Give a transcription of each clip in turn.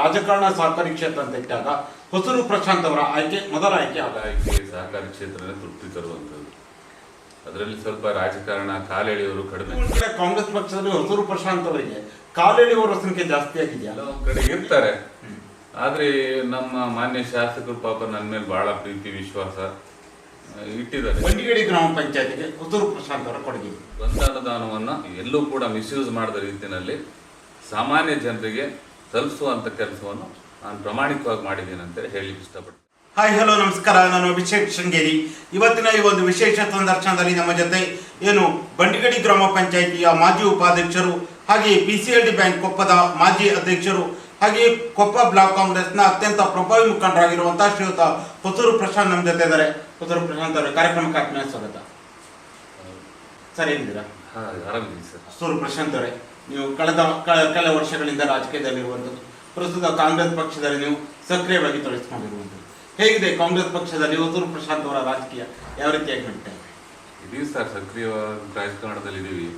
ರಾಜಕಾರಣ ಸಹಕಾರಿ ಕ್ಷೇತ್ರ ಅಂತ ಇಟ್ಟಾಗ ಹೊಸರು ಪ್ರಶಾಂತ್ ಅವರ ಆಯ್ಕೆ ಮೊದಲ ಆಯ್ಕೆ ಆಯ್ಕೆ. ಸಹಕಾರಿ ಕ್ಷೇತ್ರನೇ ತೃಪ್ತಿ ತರುವಂತದ್ದು ಅದರಲ್ಲಿ ಸ್ವಲ್ಪ ರಾಜಕಾರಣ ಕಾಲೆಳೆಯವರು ಕಡಿಮೆ. ಕಾಂಗ್ರೆಸ್ ಪಕ್ಷದಲ್ಲಿ ಹೊಸರು ಪ್ರಶಾಂತ್ ಅವರಿಗೆ ಕಾಲೆಳೆಯುವವರ ಸಂಖ್ಯೆ ಜಾಸ್ತಿ ಆಗಿದೆಯಾ? ಕಡೆ ಇರ್ತಾರೆ. ಆದ್ರೆ ನಮ್ಮ ಮಾನ್ಯ ಶಾಸಕರು ಪಾಪ ನನ್ನ ಮೇಲೆ ಬಹಳ ಪ್ರೀತಿ ವಿಶ್ವಾಸ ಇಟ್ಟಿದ್ದಾರೆ. ಬಂಡಿಗೇಡಿ ಗ್ರಾಮ ಪಂಚಾಯತಿಗೆ ಹೊಸರು ಪ್ರಶಾಂತ್ ಅವರ ಕೊಡುಗೆ. ಬಂದ ಅನುದಾನವನ್ನ ಎಲ್ಲೂ ಕೂಡ ಮಿಸ್ಯೂಸ್ ಮಾಡಿದ ರೀತಿಯಲ್ಲಿ ಸಾಮಾನ್ಯ ಜನರಿಗೆ ತಲುಪಿಸುವಂತ ಕೆಲಸವನ್ನು ನಾನು ಪ್ರಾಮಾಣಿಕವಾಗಿ ಮಾಡಿದ್ದೇನೆ ಅಂತೇಳಿ ಹೇಳಲಿಕ್ಕೆ ಇಷ್ಟಪಡ್ತೀನಿ. ಹಾಯ್ ಹಲೋ ನಮಸ್ಕಾರ. ನಾನು ಅಭಿಷೇಕ್ ಶೃಂಗೇರಿ. ಇವತ್ತಿನ ಈ ಒಂದು ವಿಶೇಷ ಸಂದರ್ಶನದಲ್ಲಿ ನಮ್ಮ ಜೊತೆ ಏನು ಬಂಡಿಗಡಿ ಗ್ರಾಮ ಪಂಚಾಯಿತಿಯ ಮಾಜಿ ಉಪಾಧ್ಯಕ್ಷರು ಹಾಗೆ P C L D bank ಕೊಪ್ಪದ ಮಾಜಿ ಅಧ್ಯಕ್ಷರು ಹಾಗೆ ಕೊಪ್ಪ ಬ್ಲಾಕ್ ಕಾಂಗ್ರೆಸ್ನ ಅತ್ಯಂತ ಪ್ರಭಾವಿ ಮುಖಂಡರಾಗಿರುವಂತಹ ಶ್ರೀಯುತ ಪುತ್ತೂರು ಪ್ರಶಾಂತ್ ನಮ್ಮ ಜೊತೆ ಇದ್ದಾರೆ. ಪುತ್ತೂರು ಪ್ರಶಾಂತ್ ಅವರ ಕಾರ್ಯಕ್ರಮಕ್ಕೆ ಆತ್ಮೀಯ ಸ್ವಾಗತ. ಸರ್ ಏನಿದ್ದೀರಾ? ಸರ್. ಪ್ರಶಾಂತ್ ಅವರೇ ನೀವು ಕಳೆದ ಕೆಲ ವರ್ಷಗಳಿಂದ ರಾಜಕೀಯದಲ್ಲಿರುವಂಥದ್ದು. ಪ್ರಸ್ತುತ ಕಾಂಗ್ರೆಸ್ ಪಕ್ಷದಲ್ಲಿ ನೀವು ಸಕ್ರಿಯವಾಗಿ ತೊಡಗಿಸಿಕೊಂಡಿರುವಂಥದ್ದು. ಹೇಗಿದೆ ಕಾಂಗ್ರೆಸ್ ಪಕ್ಷದಲ್ಲಿ ಹೊಸೂರು ಪ್ರಶಾಂತ್ ಅವರ ರಾಜಕೀಯ? ಯಾವ ರೀತಿಯಾಗಿ ಇದೆ ಇದೀವಿ ಸರ್ ಸಕ್ರಿಯವಾಗಿ ರಾಜಕಾರಣದಲ್ಲಿದ್ದೀವಿ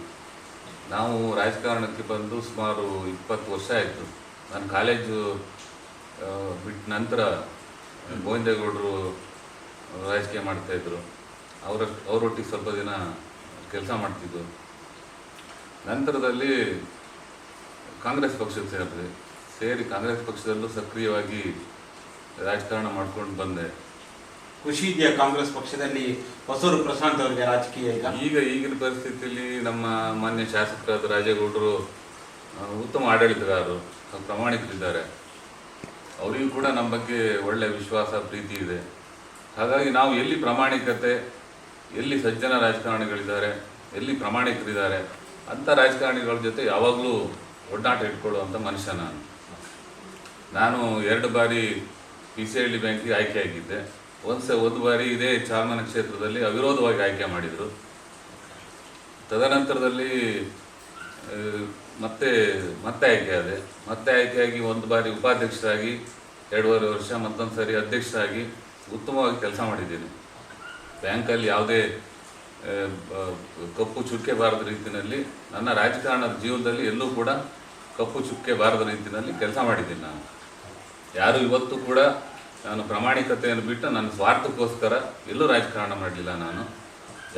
ನಾವು ರಾಜಕಾರಣಕ್ಕೆ ಬಂದು ಸುಮಾರು ಇಪ್ಪತ್ತು ವರ್ಷ ಆಯಿತು. ನಾನು ಕಾಲೇಜು ಬಿಟ್ಟ ನಂತರ ಗೋವಿಂದೇಗೌಡರು ರಾಜಕೀಯ ಮಾಡ್ತಾಯಿದ್ರು ಅವರ, ಅವರೊಟ್ಟಿಗೆ ಸ್ವಲ್ಪ ದಿನ ಕೆಲಸ ಮಾಡ್ತಿದ್ದು ನಂತರದಲ್ಲಿ ಕಾಂಗ್ರೆಸ್ ಪಕ್ಷಕ್ಕೆ ಸೇರಿದೆ ಸೇರಿ ಕಾಂಗ್ರೆಸ್ ಪಕ್ಷದಲ್ಲೂ ಸಕ್ರಿಯವಾಗಿ ರಾಜಕಾರಣ ಮಾಡ್ಕೊಂಡು ಬಂದೆ. ಖುಷಿ ಇದೆಯಾ ಕಾಂಗ್ರೆಸ್ ಪಕ್ಷದಲ್ಲಿ? ಹೊಸೂರು ಪ್ರಶಾಂತ್ ಅವರಿಗೆ ರಾಜಕೀಯ ಈಗ? ಈಗ ಈಗಿನ ಪರಿಸ್ಥಿತಿಯಲ್ಲಿ ನಮ್ಮ ಮಾನ್ಯ ಶಾಸಕರಾದ ರಾಜೇಗೌಡರು ಉತ್ತಮ ಆಡಳಿತಗಾರರು ಪ್ರಮಾಣಿಕರಿದ್ದಾರೆ ಪ್ರಾಮಾಣಿಕರಿದ್ದಾರೆ. ಅವರಿಗೂ ಕೂಡ ನಮ್ಮ ಬಗ್ಗೆ ಒಳ್ಳೆಯ ವಿಶ್ವಾಸ ಪ್ರೀತಿ ಇದೆ. ಹಾಗಾಗಿ ನಾವು ಎಲ್ಲಿ ಪ್ರಾಮಾಣಿಕತೆ ಎಲ್ಲಿ ಸಜ್ಜನ ರಾಜಕಾರಣಿಗಳಿದ್ದಾರೆ ಎಲ್ಲಿ ಪ್ರಾಮಾಣಿಕರಿದ್ದಾರೆ ಅಂಥ ರಾಜಕಾರಣಿಗಳ ಜೊತೆ ಯಾವಾಗಲೂ ಒಡನಾಟ ಇಟ್ಕೊಳ್ಳುವಂಥ ಮನುಷ್ಯ ನಾನು. ನಾನು ಎರಡು ಬಾರಿ ಪಿ ಸಿ ಎಲ್ ಡಿ ಬ್ಯಾಂಕಿಗೆ ಆಯ್ಕೆಯಾಗಿದ್ದೆ ಒಂದು ಸ ಒಂದು ಬಾರಿ ಇದೇ ಚಾರ್ಮನ ಕ್ಷೇತ್ರದಲ್ಲಿ ಅವಿರೋಧವಾಗಿ ಆಯ್ಕೆ ಮಾಡಿದರು. ತದನಂತರದಲ್ಲಿ ಮತ್ತೆ ಮತ್ತೆ ಮತ್ತೆ ಆಯ್ಕೆಯಾದೆ ಮತ್ತೆ ಆಯ್ಕೆಯಾಗಿ ಒಂದು ಬಾರಿ ಉಪಾಧ್ಯಕ್ಷರಾಗಿ, ಎರಡೂವರೆ ವರ್ಷ ಮತ್ತೊಂದು ಸಾರಿ ಅಧ್ಯಕ್ಷರಾಗಿ ಉತ್ತಮವಾಗಿ ಕೆಲಸ ಮಾಡಿದ್ದೀನಿ. ಬ್ಯಾಂಕಲ್ಲಿ ಯಾವುದೇ ಕಪ್ಪು ಚುಕ್ಕೆ ಬಾರದ ರೀತಿಯಲ್ಲಿ ನನ್ನ ರಾಜಕಾರಣದ ಜೀವನದಲ್ಲಿ ಎಲ್ಲೂ ಕೂಡ ಕಪ್ಪು ಚುಕ್ಕೆ ಬಾರದ ರೀತಿಯಲ್ಲಿ ಕೆಲಸ ಮಾಡಿದ್ದೀನಿ ನಾನು. ಯಾರು ಇವತ್ತು ಕೂಡ ನಾನು ಪ್ರಾಮಾಣಿಕತೆಯನ್ನು ಬಿಟ್ಟು ನನ್ನ ಸ್ವಾರ್ಥಕ್ಕೋಸ್ಕರ ಎಲ್ಲೂ ರಾಜಕಾರಣ ಮಾಡಲಿಲ್ಲ ನಾನು.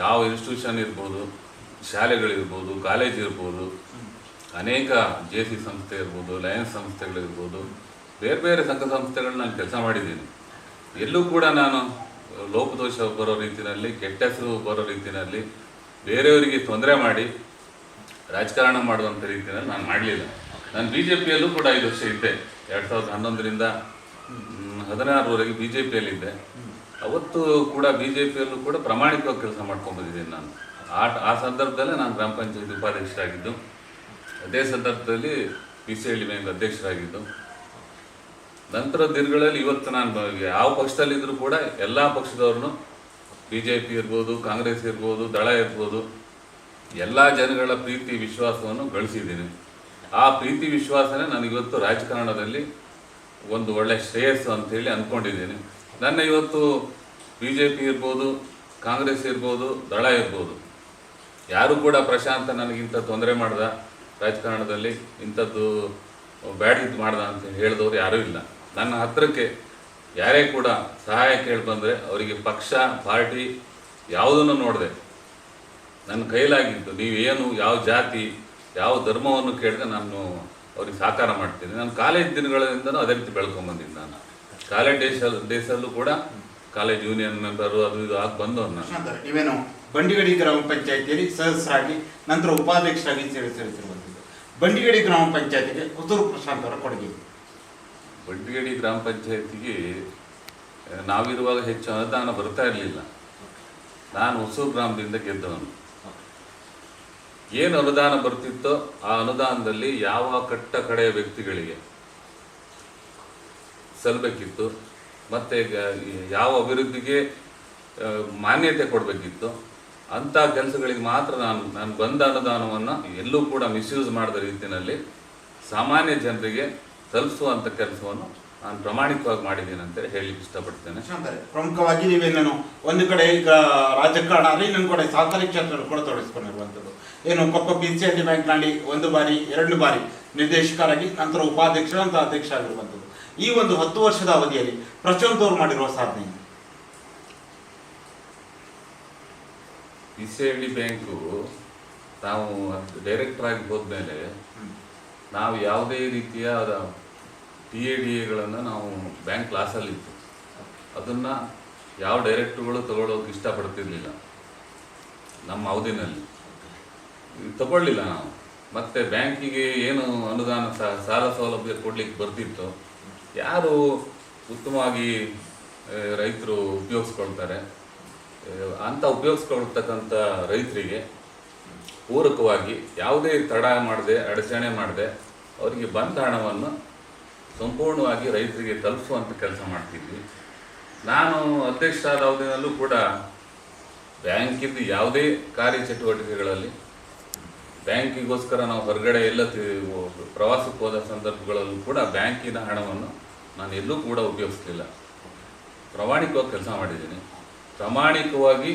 ಯಾವ ಇನ್ಸ್ಟಿಟ್ಯೂಷನ್ ಇರ್ಬೋದು, ಶಾಲೆಗಳಿರ್ಬೋದು ಕಾಲೇಜ್ ಇರ್ಬೋದು, ಅನೇಕ ಜೆ ಸಿ ಸಂಸ್ಥೆ ಇರ್ಬೋದು ಲಯನ್ಸ್ ಸಂಸ್ಥೆಗಳಿರ್ಬೋದು ಬೇರೆ ಬೇರೆ ಸಂಘ ಸಂಸ್ಥೆಗಳನ್ನ ನಾನು ಕೆಲಸ ಮಾಡಿದ್ದೀನಿ. ಎಲ್ಲೂ ಕೂಡ ನಾನು ಲೋಪದೋಷ ಬರೋ ರೀತಿಯಲ್ಲಿ ಕೆಟ್ಟ ಹೆಸರು ಬರೋ ರೀತಿಯಲ್ಲಿ ಬೇರೆಯವರಿಗೆ ತೊಂದರೆ ಮಾಡಿ ರಾಜಕಾರಣ ಮಾಡುವಂಥ ರೀತಿಯಲ್ಲಿ ನಾನು ಮಾಡಲಿಲ್ಲ. ನಾನು ಬಿ ಜೆ ಪಿಯಲ್ಲೂ ಕೂಡ ಐದು ವರ್ಷ ಇದ್ದೆ. ಎರಡು ಸಾವಿರದ ಹನ್ನೊಂದರಿಂದ ಹದಿನಾರರವರೆಗೆ ಬಿ ಜೆ ಪಿಯಲ್ಲಿದ್ದೆ ಅವತ್ತು ಕೂಡ ಬಿ ಜೆ ಪಿಯಲ್ಲೂ ಕೂಡ ಪ್ರಾಮಾಣಿಕವಾಗಿ ಕೆಲಸ ಮಾಡ್ಕೊಂಡ್ಬಂದಿದ್ದೀನಿ ನಾನು. ಆ ಆ ಸಂದರ್ಭದಲ್ಲೇ ನಾನು ಗ್ರಾಮ ಪಂಚಾಯತ್ ಉಪಾಧ್ಯಕ್ಷರಾಗಿದ್ದು. ಅದೇ ಸಂದರ್ಭದಲ್ಲಿ ಪಿ ಸಿ ಹಳ್ಳಿ ಬ್ಯಾಂಕ್ ಅಧ್ಯಕ್ಷರಾಗಿದ್ದು. ನಂತರ ದಿನಗಳಲ್ಲಿ ಇವತ್ತು ನಾನು ಯಾವ ಪಕ್ಷದಲ್ಲಿದ್ದರೂ ಕೂಡ ಎಲ್ಲ ಪಕ್ಷದವ್ರನ್ನು ಬಿ ಜೆ ಪಿ ಇರ್ಬೋದು, ಕಾಂಗ್ರೆಸ್ ಇರ್ಬೋದು, ದಳ ಇರ್ಬೋದು, ಎಲ್ಲ ಜನಗಳ ಪ್ರೀತಿ, ವಿಶ್ವಾಸವನ್ನು ಗಳಿಸಿದ್ದೀನಿ. ಆ ಪ್ರೀತಿ, ವಿಶ್ವಾಸನೇ ನನಗಿವತ್ತು ರಾಜಕಾರಣದಲ್ಲಿ ಒಂದು ಒಳ್ಳೆ ಶ್ರೇಯಸ್ಸು ಅಂತೇಳಿ ಅಂದ್ಕೊಂಡಿದ್ದೀನಿ ನನ್ನ ಇವತ್ತು ಬಿ ಜೆ ಪಿ ಇರ್ಬೋದು, ಕಾಂಗ್ರೆಸ್ ಇರ್ಬೋದು, ದಳ ಇರ್ಬೋದು, ಯಾರೂ ಕೂಡ ಪ್ರಶಾಂತ ನನಗಿಂತ ತೊಂದರೆ ಮಾಡ್ದ ರಾಜಕಾರಣದಲ್ಲಿ ಇಂಥದ್ದು ಬ್ಯಾಡ್ ಮಾಡ್ದ ಅಂತ ಹೇಳಿದವರು ಯಾರೂ ಇಲ್ಲ. ನನ್ನ ಹತ್ರಕ್ಕೆ ಯಾರೇ ಕೂಡ ಸಹಾಯ ಕೇಳಿ ಬಂದರೆ ಅವರಿಗೆ ಪಕ್ಷ, ಪಾರ್ಟಿ ಯಾವುದನ್ನು ನೋಡಿದೆ. ನನ್ನ ಕೈಲಾಗಿದ್ದು ನೀವೇನು ಯಾವ ಜಾತಿ, ಯಾವ ಧರ್ಮವನ್ನು ಕೇಳಿದ್ರೆ ನಾನು ಅವ್ರಿಗೆ ಸಾಕಾರ ಮಾಡ್ತೀನಿ ನಾನು ಕಾಲೇಜ್ ದಿನಗಳಿಂದನೂ ಅದೇ ರೀತಿ ಬೆಳ್ಕೊಂಬಂದಿದ್ದು ನಾನು. ಕಾಲೇಜ್ ಡೇಸ್ ಡೇಸಲ್ಲೂ ಕೂಡ ಕಾಲೇಜ್ ಯೂನಿಯನ್ ಮೆಂಬರು ಅದು ಇದು ಆಗಿ ಬಂದು ನಾನು. ನೀವೇನು ಬಂಡಿಗಡಿ ಗ್ರಾಮ ಪಂಚಾಯತಿಯಲ್ಲಿ ಸದಸ್ಯರಾಗಿ ನಂತರ ಉಪಾಧ್ಯಕ್ಷರಾಗಿ ಸೇವೆ ಸಲ್ಲಿಸಿರುವಂಥದ್ದು ಬಂಡಿಗಡಿ ಗ್ರಾಮ ಪಂಚಾಯತಿಗೆ ಹೊಸೂರು ಪ್ರಶಾಂತ್ ಅವರ ಕೊಡುಗೆ. ಬಂಡಿಗೇಡಿ ಗ್ರಾಮ ಪಂಚಾಯತಿಗೆ ನಾವಿರುವಾಗ ಹೆಚ್ಚು ಅನುದಾನ ಬರ್ತಾ ಇರಲಿಲ್ಲ. ನಾನು ಹೊಸೂರು ಗ್ರಾಮದಿಂದ ಗೆದ್ದವನು. ಏನು ಅನುದಾನ ಬರ್ತಿತ್ತೋ ಆ ಅನುದಾನದಲ್ಲಿ ಯಾವ ಕಟ್ಟ ಕಡೆಯ ವ್ಯಕ್ತಿಗಳಿಗೆ ಸಲ್ಲಬೇಕಿತ್ತು ಮತ್ತು ಯಾವ ಅಭಿವೃದ್ಧಿಗೆ ಮಾನ್ಯತೆ ಕೊಡಬೇಕಿತ್ತು, ಅಂಥ ಕೆಲಸಗಳಿಗೆ ಮಾತ್ರ ನಾನು ನಾನು ಬಂದ ಅನುದಾನವನ್ನು ಎಲ್ಲೂ ಕೂಡ ಮಿಸ್ಯೂಸ್ ಮಾಡಿದ ರೀತಿಯಲ್ಲಿ ಸಾಮಾನ್ಯ ಜನರಿಗೆ ತಲುಪಿಸುವಂಥ ಕೆಲಸವನ್ನು ನಾನು ಪ್ರಾಮಾಣಿಕವಾಗಿ ಮಾಡಿದ್ದೀನಿ ಅಂತ ಹೇಳಿ ಇಷ್ಟಪಡ್ತೇನೆ. ಪ್ರಮುಖವಾಗಿ ನೀವೇನೇನು ಒಂದು ಕಡೆ ಈಗ ರಾಜಕಾರಣ ಅಲ್ಲಿ ಇನ್ನೊಂದು ಕಡೆ ಸಹಕಾರಿ ಕ್ಷೇತ್ರಗಳು ಕೂಡ ತೊಡಗಿಸ್ಕೊಂಡಿರುವಂಥದ್ದು. ಏನು Koppa P C L D ಬ್ಯಾಂಕ್ನಲ್ಲಿ ಒಂದು ಬಾರಿ ಎರಡು ಬಾರಿ ನಿರ್ದೇಶಕರಾಗಿ ನಂತರ ಉಪಾಧ್ಯಕ್ಷ ಅಂತ ಅಧ್ಯಕ್ಷ ಆಗಿರುವಂಥದ್ದು ಈ ಒಂದು ಹತ್ತು ವರ್ಷದ ಅವಧಿಯಲ್ಲಿ ಪ್ರಶಾಂತ್ ಅವರು ಮಾಡಿರುವ ಸಾಧನೆ? P C I D bank ನಾವು ಡೈರೆಕ್ಟರ್ ಆಗಿ ಹೋದ್ಮೇಲೆ ನಾವು ಯಾವುದೇ ರೀತಿಯ ಟಿ ಎ ಡಿ ಎಗಳನ್ನು ನಾವು ಬ್ಯಾಂಕ್ ಕ್ಲಾಸಲ್ಲಿತ್ತು ಅದನ್ನು ಯಾವ ಡೈರೆಕ್ಟ್ರುಗಳು ತಗೊಳ್ಳೋಕೆ ಇಷ್ಟಪಡ್ತಿರಲಿಲ್ಲ. ನಮ್ಮ ಅವಧಿನಲ್ಲಿ. ತಗೊಳ್ಳಿಲ್ಲ ನಾವು. ಮತ್ತೆ ಬ್ಯಾಂಕಿಗೆ ಏನು ಅನುದಾನ ಸಾಲ ಸೌಲಭ್ಯ ಕೊಡಲಿಕ್ಕೆ ಬರ್ತಿತ್ತು, ಯಾರು ಉತ್ತಮವಾಗಿ ರೈತರು ಉಪಯೋಗಿಸ್ಕೊಳ್ತಾರೆ. ಅಂಥ ಉಪಯೋಗಿಸ್ಕೊಳ್ತಕ್ಕಂಥ ರೈತರಿಗೆ ಪೂರಕವಾಗಿ ಯಾವುದೇ ತಡ ಮಾಡದೆ, ಅಡಚಣೆ ಮಾಡದೆ, ಅವರಿಗೆ ಬಂದ ಹಣವನ್ನು ಸಂಪೂರ್ಣವಾಗಿ ರೈತರಿಗೆ ತಲುಪಿಸುವಂಥ ಕೆಲಸ ಮಾಡ್ತಿದ್ವಿ. ನಾನು ಅಧ್ಯಕ್ಷರಾದ ಅವಧಿನಲ್ಲೂ ಕೂಡ ಬ್ಯಾಂಕಿದ್ದು ಯಾವುದೇ ಕಾರ್ಯಚಟುವಟಿಕೆಗಳಲ್ಲಿ ಬ್ಯಾಂಕಿಗೋಸ್ಕರ ನಾವು ಹೊರಗಡೆ ಎಲ್ಲ ಪ್ರವಾಸಕ್ಕೆ ಹೋದ ಸಂದರ್ಭಗಳಲ್ಲೂ ಕೂಡ ಬ್ಯಾಂಕಿನ ಹಣವನ್ನು ನಾನು ಎಲ್ಲೂ ಕೂಡ ಉಪಯೋಗಿಸಲಿಲ್ಲ. ಪ್ರಾಮಾಣಿಕವಾಗಿ ಕೆಲಸ ಮಾಡಿದ್ದೀನಿ. ಪ್ರಾಮಾಣಿಕವಾಗಿ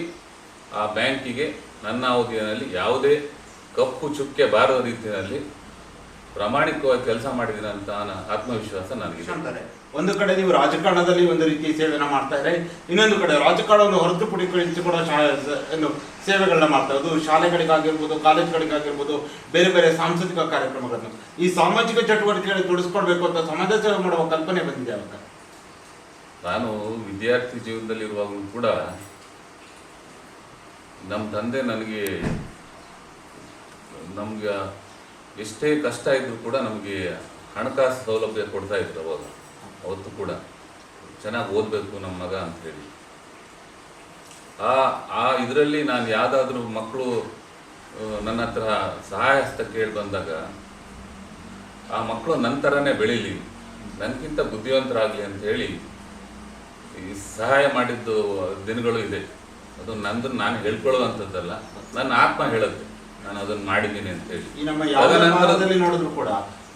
ಆ ಬ್ಯಾಂಕಿಗೆ ನನ್ನ ಅವಧಿಯಲ್ಲಿ ಯಾವುದೇ ಕಪ್ಪು ಚುಕ್ಕೆ ಬಾರದ ರೀತಿಯಲ್ಲಿ ಪ್ರಾಮಾಣಿಕವಾಗಿ ಕೆಲಸ ಮಾಡಿದ್ದೀನಿ ಅಂತ ಆತ್ಮವಿಶ್ವಾಸ ನನಗೆ ಒಂದು ಕಡೆ ನೀವು ರಾಜಕಾರಣದಲ್ಲಿ ಒಂದು ರೀತಿ ಸೇವೆಯನ್ನು ಮಾಡ್ತಾ ಇದ್ರೆ ಇನ್ನೊಂದು ಕಡೆ ರಾಜಕಾರಣವನ್ನು ಹೊರತುಪಡಿಸಿ ಕೂಡ ಏನು ಸೇವೆಗಳನ್ನ ಮಾಡ್ತಾ ಅದು ಶಾಲೆಗಳಿಗಾಗಿರ್ಬೋದು ಕಾಲೇಜ್ಗಳಿಗಾಗಿರ್ಬೋದು ಬೇರೆ ಬೇರೆ ಸಾಂಸ್ಕೃತಿಕ ಕಾರ್ಯಕ್ರಮಗಳನ್ನು. ಈ ಸಾಮಾಜಿಕ ಚಟುವಟಿಕೆಗಳಿಗೆ ತೊಡಸ್ಕೊಳ್ಬೇಕು ಅಂತ ಸಮಾಜ ಸೇವೆ ಮಾಡುವ ಕಲ್ಪನೆ ಬಂದಿದೆ ಅವಾಗ ನಾನು ವಿದ್ಯಾರ್ಥಿ ಜೀವನದಲ್ಲಿರುವಾಗಲೂ ಕೂಡ ನಮ್ಮ ತಂದೆ ನನಗೆ ನಮ್ಗೆ ಎಷ್ಟೇ ಕಷ್ಟ ಇದ್ದರೂ ಕೂಡ ನಮಗೆ ಹಣಕಾಸು ಸೌಲಭ್ಯ ಕೊಡ್ತಾ ಇದ್ರು ಅವಾಗ. ಅವತ್ತು ಕೂಡ. ಚೆನ್ನಾಗಿ ಓದಬೇಕು ನಮ್ಮ ಮಗ ಅಂತೇಳಿ ಆ ಆ ಇದರಲ್ಲಿ ನಾನು ಯಾವುದಾದ್ರೂ ಮಕ್ಕಳು ನನ್ನ ಹತ್ರ ಸಹಾಯ ಹಸ್ತ ಕೇಳಿ ಬಂದಾಗ, ಆ ಮಕ್ಕಳು ನನ್ನ ಥರನೇ ಬೆಳೀಲಿ. ನನಗಿಂತ ಬುದ್ಧಿವಂತರಾಗಲಿ ಅಂತ ಹೇಳಿ ಈ ಸಹಾಯ ಮಾಡಿದ್ದು ದಿನಗಳು ಇದೆ. ಅದು ನಂದು, ನಾನು ಹೇಳ್ಕೊಳ್ಳುವಂಥದ್ದಲ್ಲ. ನನ್ನ ಆತ್ಮ ಹೇಳುತ್ತೆ. ನಾನು ಅದನ್ನು ಮಾಡಿದ್ದೀನಿ ಅಂತ ಹೇಳಿ. ಈ ನಮ್ಮ ಯಾವುದೇ ನೋಡಿದ್ರು ಕೂಡ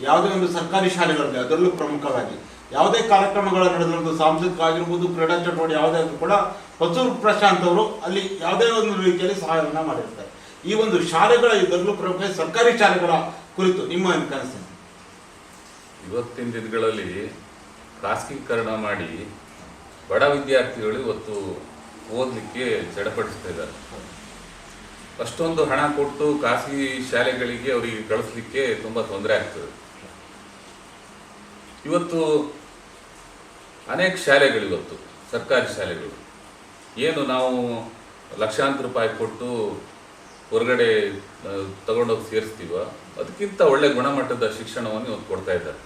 ಯಾವುದೇ ಒಂದು ಸರ್ಕಾರಿ ಶಾಲೆಗಳಲ್ಲಿ ಅದರಲ್ಲೂ ಪ್ರಮುಖವಾಗಿ ಯಾವುದೇ ಕಾರ್ಯಕ್ರಮಗಳ ನಡೆದಿರುವುದು ಸಾಂಸ್ಕೃತಿಕ ಆಗಿರ್ಬೋದು ಕ್ರೀಡಾ ಚಟುವಟಿಕೆ ಯಾವುದೇ ಆದರೂ ಕೂಡ ಹೊಸೂರು ಪ್ರಶಾಂತ್ ಅವರು ಅಲ್ಲಿ ಯಾವುದೇ ಒಂದು ರೀತಿಯಲ್ಲಿ ಸಹಾಯವನ್ನು ಮಾಡಿರ್ತಾರೆ. ಈ ಒಂದು ಶಾಲೆಗಳ ಇದರಲ್ಲೂ ಪ್ರಮುಖ ಸರ್ಕಾರಿ ಶಾಲೆಗಳ ಕುರಿತು ನಿಮ್ಮ ಕನಸು ಇವತ್ತಿನ ದಿನಗಳಲ್ಲಿ ಖಾಸಗೀಕರಣ ಮಾಡಿ ಬಡ ವಿದ್ಯಾರ್ಥಿಗಳು ಇವತ್ತು ಓದಲಿಕ್ಕೆ ಚಡಪಡಿಸ್ತಾ ಇದ್ದಾರೆ. ಅಷ್ಟೊಂದು ಹಣ ಕೊಟ್ಟು ಖಾಸಗಿ ಶಾಲೆಗಳಿಗೆ ಅವರಿಗೆ ಕಳಿಸ್ಲಿಕ್ಕೆ ತುಂಬ ತೊಂದರೆ ಆಗ್ತದೆ. ಇವತ್ತು ಅನೇಕ ಶಾಲೆಗಳು ಇವತ್ತು, ಸರ್ಕಾರಿ ಶಾಲೆಗಳು. ಏನು ನಾವು ಲಕ್ಷಾಂತರ ರೂಪಾಯಿ ಕೊಟ್ಟು ಹೊರಗಡೆ ತಗೊಂಡೋಗಿ ಸೇರಿಸ್ತೀವ, ಅದಕ್ಕಿಂತ ಒಳ್ಳೆ ಗುಣಮಟ್ಟದ ಶಿಕ್ಷಣವನ್ನು ಇವತ್ತು ಕೊಡ್ತಾ ಇದ್ದಾರೆ.